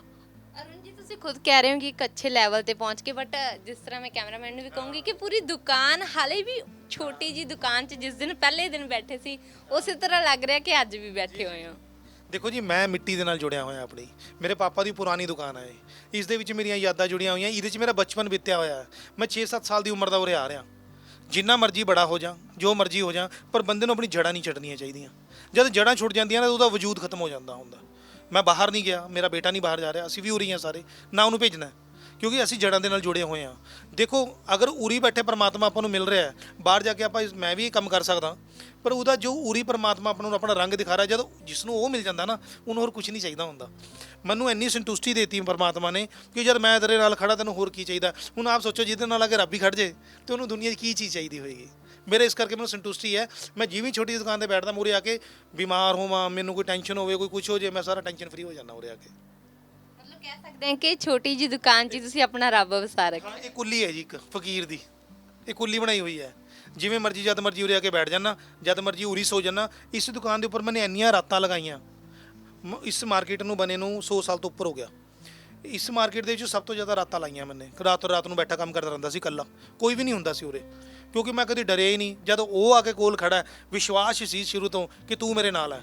ਤੁਸੀਂ ਖੁਦ ਕਹਿ ਰਹੇ ਹੋ ਕਿ ਇੱਕ ਅੱਛੇ ਲੈਵਲ ਤੇ ਪਹੁੰਚ ਕੇ ਬਟ ਜਿਸ ਤਰ੍ਹਾਂ ਮੈਂ ਕੈਮਰਾਮੈਨ ਨੂੰ ਵੀ ਕਹੂੰਗੀ ਕਿ ਪੂਰੀ ਦੁਕਾਨ, ਹਾਲੇ ਵੀ ਛੋਟੀ ਜੀ ਦੁਕਾਨ 'ਚ ਜਿਸ ਦਿਨ ਪਹਿਲੇ ਦਿਨ ਬੈਠੇ ਸੀ, ਉਸੇ ਤਰ੍ਹਾਂ ਲੱਗ ਰਿਹਾ ਕਿ ਅੱਜ ਵੀ ਬੈਠੇ ਹੋਏ ਹੋ। ਦੇਖੋ ਜੀ, ਮੈਂ ਮਿੱਟੀ ਦੇ ਨਾਲ ਜੁੜਿਆ ਹੋਇਆ ਆਪਣੀ। ਮੇਰੇ ਪਾਪਾ ਦੀ ਪੁਰਾਣੀ ਦੁਕਾਨ ਹੈ ਇਹ। ਇਸ ਦੇ ਵਿੱਚ ਮੇਰੀਆਂ ਯਾਦਾਂ ਜੁੜੀਆਂ ਹੋਈਆਂ। ਇਹਦੇ 'ਚ ਮੇਰਾ ਬਚਪਨ ਬੀਤਿਆ ਹੋਇਆ ਮੈਂ 6-7 ਸਾਲ ਦੀ ਉਮਰ ਦਾ ਉਰੇ ਆ ਰਿਹਾ। ਜਿੰਨਾ ਮਰਜ਼ੀ ਬੜਾ ਹੋ ਜਾ, ਜੋ ਮਰਜ਼ੀ ਹੋ ਜਾ, ਪਰ ਬੰਦੇ ਨੂੰ ਆਪਣੀ ਜੜ੍ਹਾਂ ਨਹੀਂ ਛੱਡਣੀਆਂ ਚਾਹੀਦੀਆਂ। ਜਦ ਜੜ੍ਹਾਂ ਛੁੱਟ ਜਾਂਦੀਆਂ ਨੇ ਤਾਂ ਉਹਦਾ ਵਜੂਦ ਖਤਮ ਹੋ ਜਾਂਦਾ ਹੁੰਦਾ। ਮੈਂ ਬਾਹਰ ਨਹੀਂ ਗਿਆ, ਮੇਰਾ ਬੇਟਾ ਨਹੀਂ ਬਾਹਰ ਜਾ ਰਿਹਾ, ਅਸੀਂ ਵੀ ਉਰੀ ਹਾਂ ਸਾਰੇ, ਨਾ ਉਹਨੂੰ ਭੇਜਣਾ ਕਿਉਂਕਿ ਅਸੀਂ ਜੜ੍ਹਾਂ ਦੇ ਨਾਲ ਜੁੜੇ ਹੋਏ ਹਾਂ। ਦੇਖੋ, ਅਗਰ ਉਰੀ ਬੈਠੇ ਪਰਮਾਤਮਾ ਆਪਾਂ ਨੂੰ ਮਿਲ ਰਿਹਾ ਹੈ, ਬਾਹਰ ਜਾ ਕੇ ਆਪਾਂ ਮੈਂ ਵੀ ਇਹ ਕੰਮ ਕਰ ਸਕਦਾ, ਪਰ ਉਹਦਾ ਜੋ ਉਰੀ ਪਰਮਾਤਮਾ ਆਪਾਂ ਨੂੰ ਆਪਣਾ ਰੰਗ ਦਿਖਾ ਰਿਹਾ, ਜਦ ਜਿਸ ਨੂੰ ਉਹ ਮਿਲ ਜਾਂਦਾ ਨਾ, ਉਹਨੂੰ ਹੋਰ ਕੁਝ ਨਹੀਂ ਚਾਹੀਦਾ ਹੁੰਦਾ। ਮੈਨੂੰ ਇੰਨੀ ਸੰਤੁਸ਼ਟੀ ਦੇਤੀ ਪਰਮਾਤਮਾ ਨੇ ਕਿ ਜਦ ਮੈਂ ਤੇਰੇ ਨਾਲ ਖੜਾ ਤੈਨੂੰ ਹੋਰ ਕੀ ਚਾਹੀਦਾ? ਹੁਣ ਆਪ ਸੋਚੋ ਜਿਹਦੇ ਨਾਲ ਅਗਰ ਰੱਬ ਹੀ ਖੜ ਜੇ ਤੇ ਉਹਨੂੰ ਦੁਨੀਆ 'ਚ ਕੀ ਚੀਜ਼ ਚਾਹੀਦੀ ਹੋਏਗੀ? ਮੇਰੇ ਇਸ ਕਰਕੇ ਮੈਨੂੰ ਸੰਤੁਸ਼ਟੀ ਹੈ। ਮੈਂ ਜਿਵੇਂ ਛੋਟੀ ਜਿਹੀ ਦੁਕਾਨ ਤੇ ਬੈਠਦਾ ਮੂਰੇ ਆ ਕੇ ਬਿਮਾਰ ਹੋਵਾਂ ਮੈਨੂੰ ਕੋਈ ਟੈਨਸ਼ਨ ਹੋਵੇ ਕੋਈ ਕੁਝ ਹੋ ਜੇ ਮੈਂ ਸਾਰਾ ਟੈਨਸ਼ਨ ਫ੍ਰੀ ਹੋ ਜਾਂਦਾ ਉਰੇ ਆ ਕੇ। ਮਤਲਬ ਕਹਿ ਸਕਦੇ ਹਾਂ ਕਿ ਛੋਟੀ ਜੀ ਦੁਕਾਨ 'ਚ ਤੁਸੀਂ ਆਪਣਾ ਰੱਬ ਵਸਾ ਰੱਖਿਆ। ਹਾਂ ਇਹ ਕੁੱਲੀ ਹੈ ਜੀ ਇੱਕ ਫਕੀਰ ਦੀ। ਇਹ ਕੁੱਲੀ ਬਣਾਈ ਹੋਈ ਹੈ। ਜਿਵੇਂ ਮਰਜ਼ੀ ਜਦ ਮਰਜ਼ੀ ਉਰੇ ਆ ਕੇ ਬੈਠ ਜਾਣਾ ਜਦ ਮਰਜ਼ੀ ਉਰੀ ਸੋ ਜਾਣਾ ਇਸ ਦੁਕਾਨ ਦੇ ਉੱਪਰ ਮੈंने ਇੰਨੀਆਂ ਰਾਤਾਂ ਲਗਾਈਆਂ। ਮ- ਇਸ ਮਾਰਕੀਟ ਨੂੰ ਬਣੇ ਨੂੰ 100 ਸਾਲ ਤੋਂ ਉੱਪਰ ਹੋ ਗਿਆ। ਇਸ ਮਾਰਕੀਟ ਦੇ ਵਿੱਚ ਸਭ ਤੋਂ ਜ਼ਿਆਦਾ ਰਾਤਾਂ ਲਾਈਆਂ ਮੈਨੇ। ਰਾਤ ਰਾਤ ਨੂੰ ਬੈਠਾ ਕੰਮ ਕਰਦਾ ਰਹਿੰਦਾ ਸੀ ਇਕੱਲਾ। ਕੋਈ ਵੀ ਨਹੀਂ ਹੁੰਦਾ ਸੀ ਉਰੇ। ਕਿਉਂਕਿ ਮੈਂ ਕਦੀ ਡਰਿਆ ਹੀ ਨਹੀਂ। ਜਦ ਉਹ ਆ ਕੇ ਕੋਲ ਖੜਾ ਹੈ, ਵਿਸ਼ਵਾਸ ਸੀ ਸ਼ੁਰੂ ਤੋਂ ਕਿ ਤੂੰ ਮੇਰੇ ਨਾਲ ਹੈ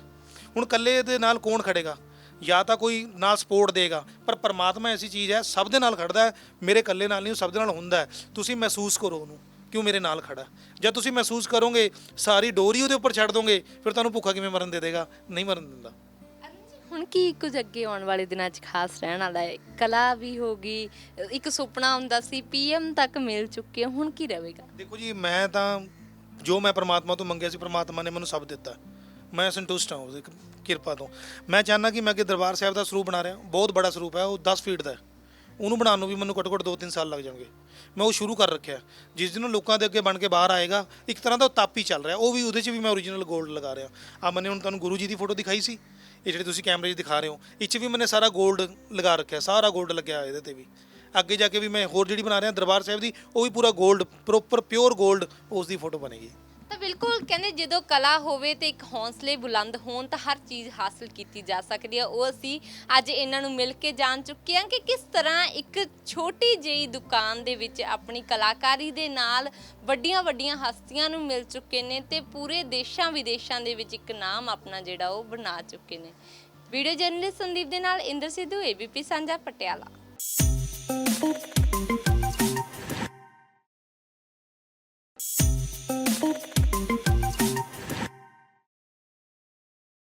ਹੁਣ ਇਕੱਲੇ ਦੇ ਨਾਲ ਕੌਣ ਖੜੇਗਾ? ਜਾਂ ਤਾਂ ਕੋਈ ਨਾਲ ਸਪੋਰਟ ਦੇਗਾ। ਪਰ ਪਰਮਾਤਮਾ ਐਸੀ ਚੀਜ਼ ਹੈ ਸਭ ਦੇ ਨਾਲ ਖੜਦਾ ਹੈ ਮੇਰੇ ਇਕੱਲੇ ਨਾਲ ਨਹੀਂ ਉਹ ਸਭ ਦੇ ਨਾਲ ਹੁੰਦਾ ਹੈ। ਤੁਸੀਂ ਮਹਿਸੂਸ ਕਰੋ ਉਹਨੂੰ ਕਿ ਉਹ ਮੇਰੇ ਨਾਲ ਖੜਾ ਜਦ ਤੁਸੀਂ ਮਹਿਸੂਸ ਕਰੋਗੇ ਸਾਰੀ ਡੋਰੀ ਉਹਦੇ ਉੱਪਰ ਛੱਡ ਦੋਗੇ ਫਿਰ ਤੁਹਾਨੂੰ ਭੁੱਖਾ ਕਿਵੇਂ ਮਰਨ ਦੇ ਦੇਗਾ? ਨਹੀਂ ਮਰਨ ਦਿੰਦਾ। ਹੁਣ ਕੀ ਕੁਝ ਅੱਗੇ ਆਉਣ ਵਾਲੇ ਦਿਨਾਂ 'ਚ ਖਾਸ ਰਹਿਣ ਵਾਲਾ ਹੈ? ਕਲਾ ਵੀ ਹੋਗੀ ਇੱਕ ਸੁਪਨਾ ਹੁੰਦਾ ਸੀ ਪੀਐਮ ਤੱਕ ਮਿਲ ਚੁੱਕੇ ਹੋ, ਹੁਣ ਕੀ ਰਹੇਗਾ? ਦੇਖੋ ਜੀ ਮੈਂ ਤਾਂ ਜੋ ਮੈਂ ਪ੍ਰਮਾਤਮਾ ਤੋਂ ਮੰਗਿਆ ਸੀ ਪ੍ਰਮਾਤਮਾ ਨੇ ਮੈਨੂੰ ਸਭ ਦਿੱਤਾ। ਮੈਂ ਸੰਤੁਸ਼ਟ ਹਾਂ ਉਹਦੀ ਕਿਰਪਾ ਤੋਂ। ਮੈਂ ਚਾਹੁੰਦਾ ਕਿ ਮੈਂ ਅੱਗੇ ਦਰਬਾਰ ਸਾਹਿਬ ਦਾ ਸਰੂਪ ਬਣਾ ਰਿਹਾ। ਬਹੁਤ ਬੜਾ ਸਰੂਪ ਹੈ ਉਹ 10 ਫੀਟ ਦਾ ਹੈ। ਉਹਨੂੰ ਬਣਾਉਣ ਨੂੰ ਵੀ ਮੈਨੂੰ ਘੱਟੋ ਘੱਟ 2-3 ਸਾਲ ਲੱਗ ਜਾਣਗੇ। ਮੈਂ ਉਹ ਸ਼ੁਰੂ ਕਰ ਰੱਖਿਆ। ਜਿਸ ਦਿਨ ਉਹ ਲੋਕਾਂ ਦੇ ਅੱਗੇ ਬਣ ਕੇ ਬਾਹਰ ਆਏਗਾ ਇੱਕ ਤਰ੍ਹਾਂ ਦਾ ਉਹ ਤਾਪੀ ਚੱਲ ਰਿਹਾ। ਉਹ ਵੀ ਉਹਦੇ 'ਚ ਵੀ ਮੈਂ ਓਰੀਜਨਲ 골ਡ ਲਗਾ ਰਿਹਾ। ਆ ਮੈंने ਹੁਣ ਤੁਹਾਨੂੰ ਗੁਰੂ ਜੀ ਦੀ ਫੋਟੋ ਦਿਖਾਈ ਸੀ। ਇਹ ਜਿਹੜੇ ਤੁਸੀਂ ਕੈਮਰੇ 'ਚ ਦਿਖਾ ਰਹੇ ਹੋ, ਇਹ 'ਚ ਵੀ ਮੈਨੇ ਸਾਰਾ 골ਡ ਲਗਾ ਰੱਖਿਆ, ਸਾਰਾ 골ਡ ਲੱਗਿਆ ਇਹਦੇ ਤੇ ਵੀ। ਅੱਗੇ ਜਾ ਕੇ ਵੀ ਮੈਂ ਹੋਰ ਜਿਹੜੀ ਬਣਾ ਰਿਹਾ ਦਰਬਾਰ ਸਾਹਿਬ ਦੀ, ਉਹ ਵੀ ਪੂਰਾ 골ਡ ਪ੍ਰੋਪਰ ਪਿਓਰ 골ਡ ਉਸ ਦੀ ਫੋਟੋ ਬਣੇਗੀ। ਤਾਂ ਬਿਲਕੁਲ ਕਹਿੰਦੇ ਜਦੋਂ ਕਲਾ ਹੋਵੇ ਤੇ ਇੱਕ ਹੌਸਲੇ ਬੁਲੰਦ ਹੋਣ ਤਾਂ ਹਰ ਚੀਜ਼ ਹਾਸਲ ਕੀਤੀ ਜਾ ਸਕਦੀ ਹੈ ਉਹ ਅਸੀਂ ਅੱਜ ਇਹਨਾਂ ਨੂੰ ਮਿਲ ਕੇ ਜਾਣ ਚੁੱਕੇ ਹਾਂ ਕਿ ਕਿਸ ਤਰ੍ਹਾਂ ਇੱਕ ਛੋਟੀ ਜਿਹੀ ਦੁਕਾਨ ਦੇ ਵਿੱਚ ਆਪਣੀ ਕਲਾਕਾਰੀ ਦੇ ਨਾਲ ਵੱਡੀਆਂ ਵੱਡੀਆਂ ਹਸਤੀਆਂ ਨੂੰ ਮਿਲ ਚੁੱਕੇ ਨੇ ਤੇ ਪੂਰੇ ਦੇਸ਼ਾਂ ਵਿਦੇਸ਼ਾਂ ਦੇ ਵਿੱਚ ਇੱਕ ਨਾਮ ਆਪਣਾ ਜਿਹੜਾ ਉਹ ਬਣਾ ਚੁੱਕੇ ਨੇ। ਵੀਡੀਓ ਜਰਨਲਿਸਟ ਸੰਦੀਪ ਦੇ ਨਾਲ ਇੰਦਰ ਸਿੱਧੂ ਏਬੀਪੀ ਸਾਂਝਾ, ਪਟਿਆਲਾ।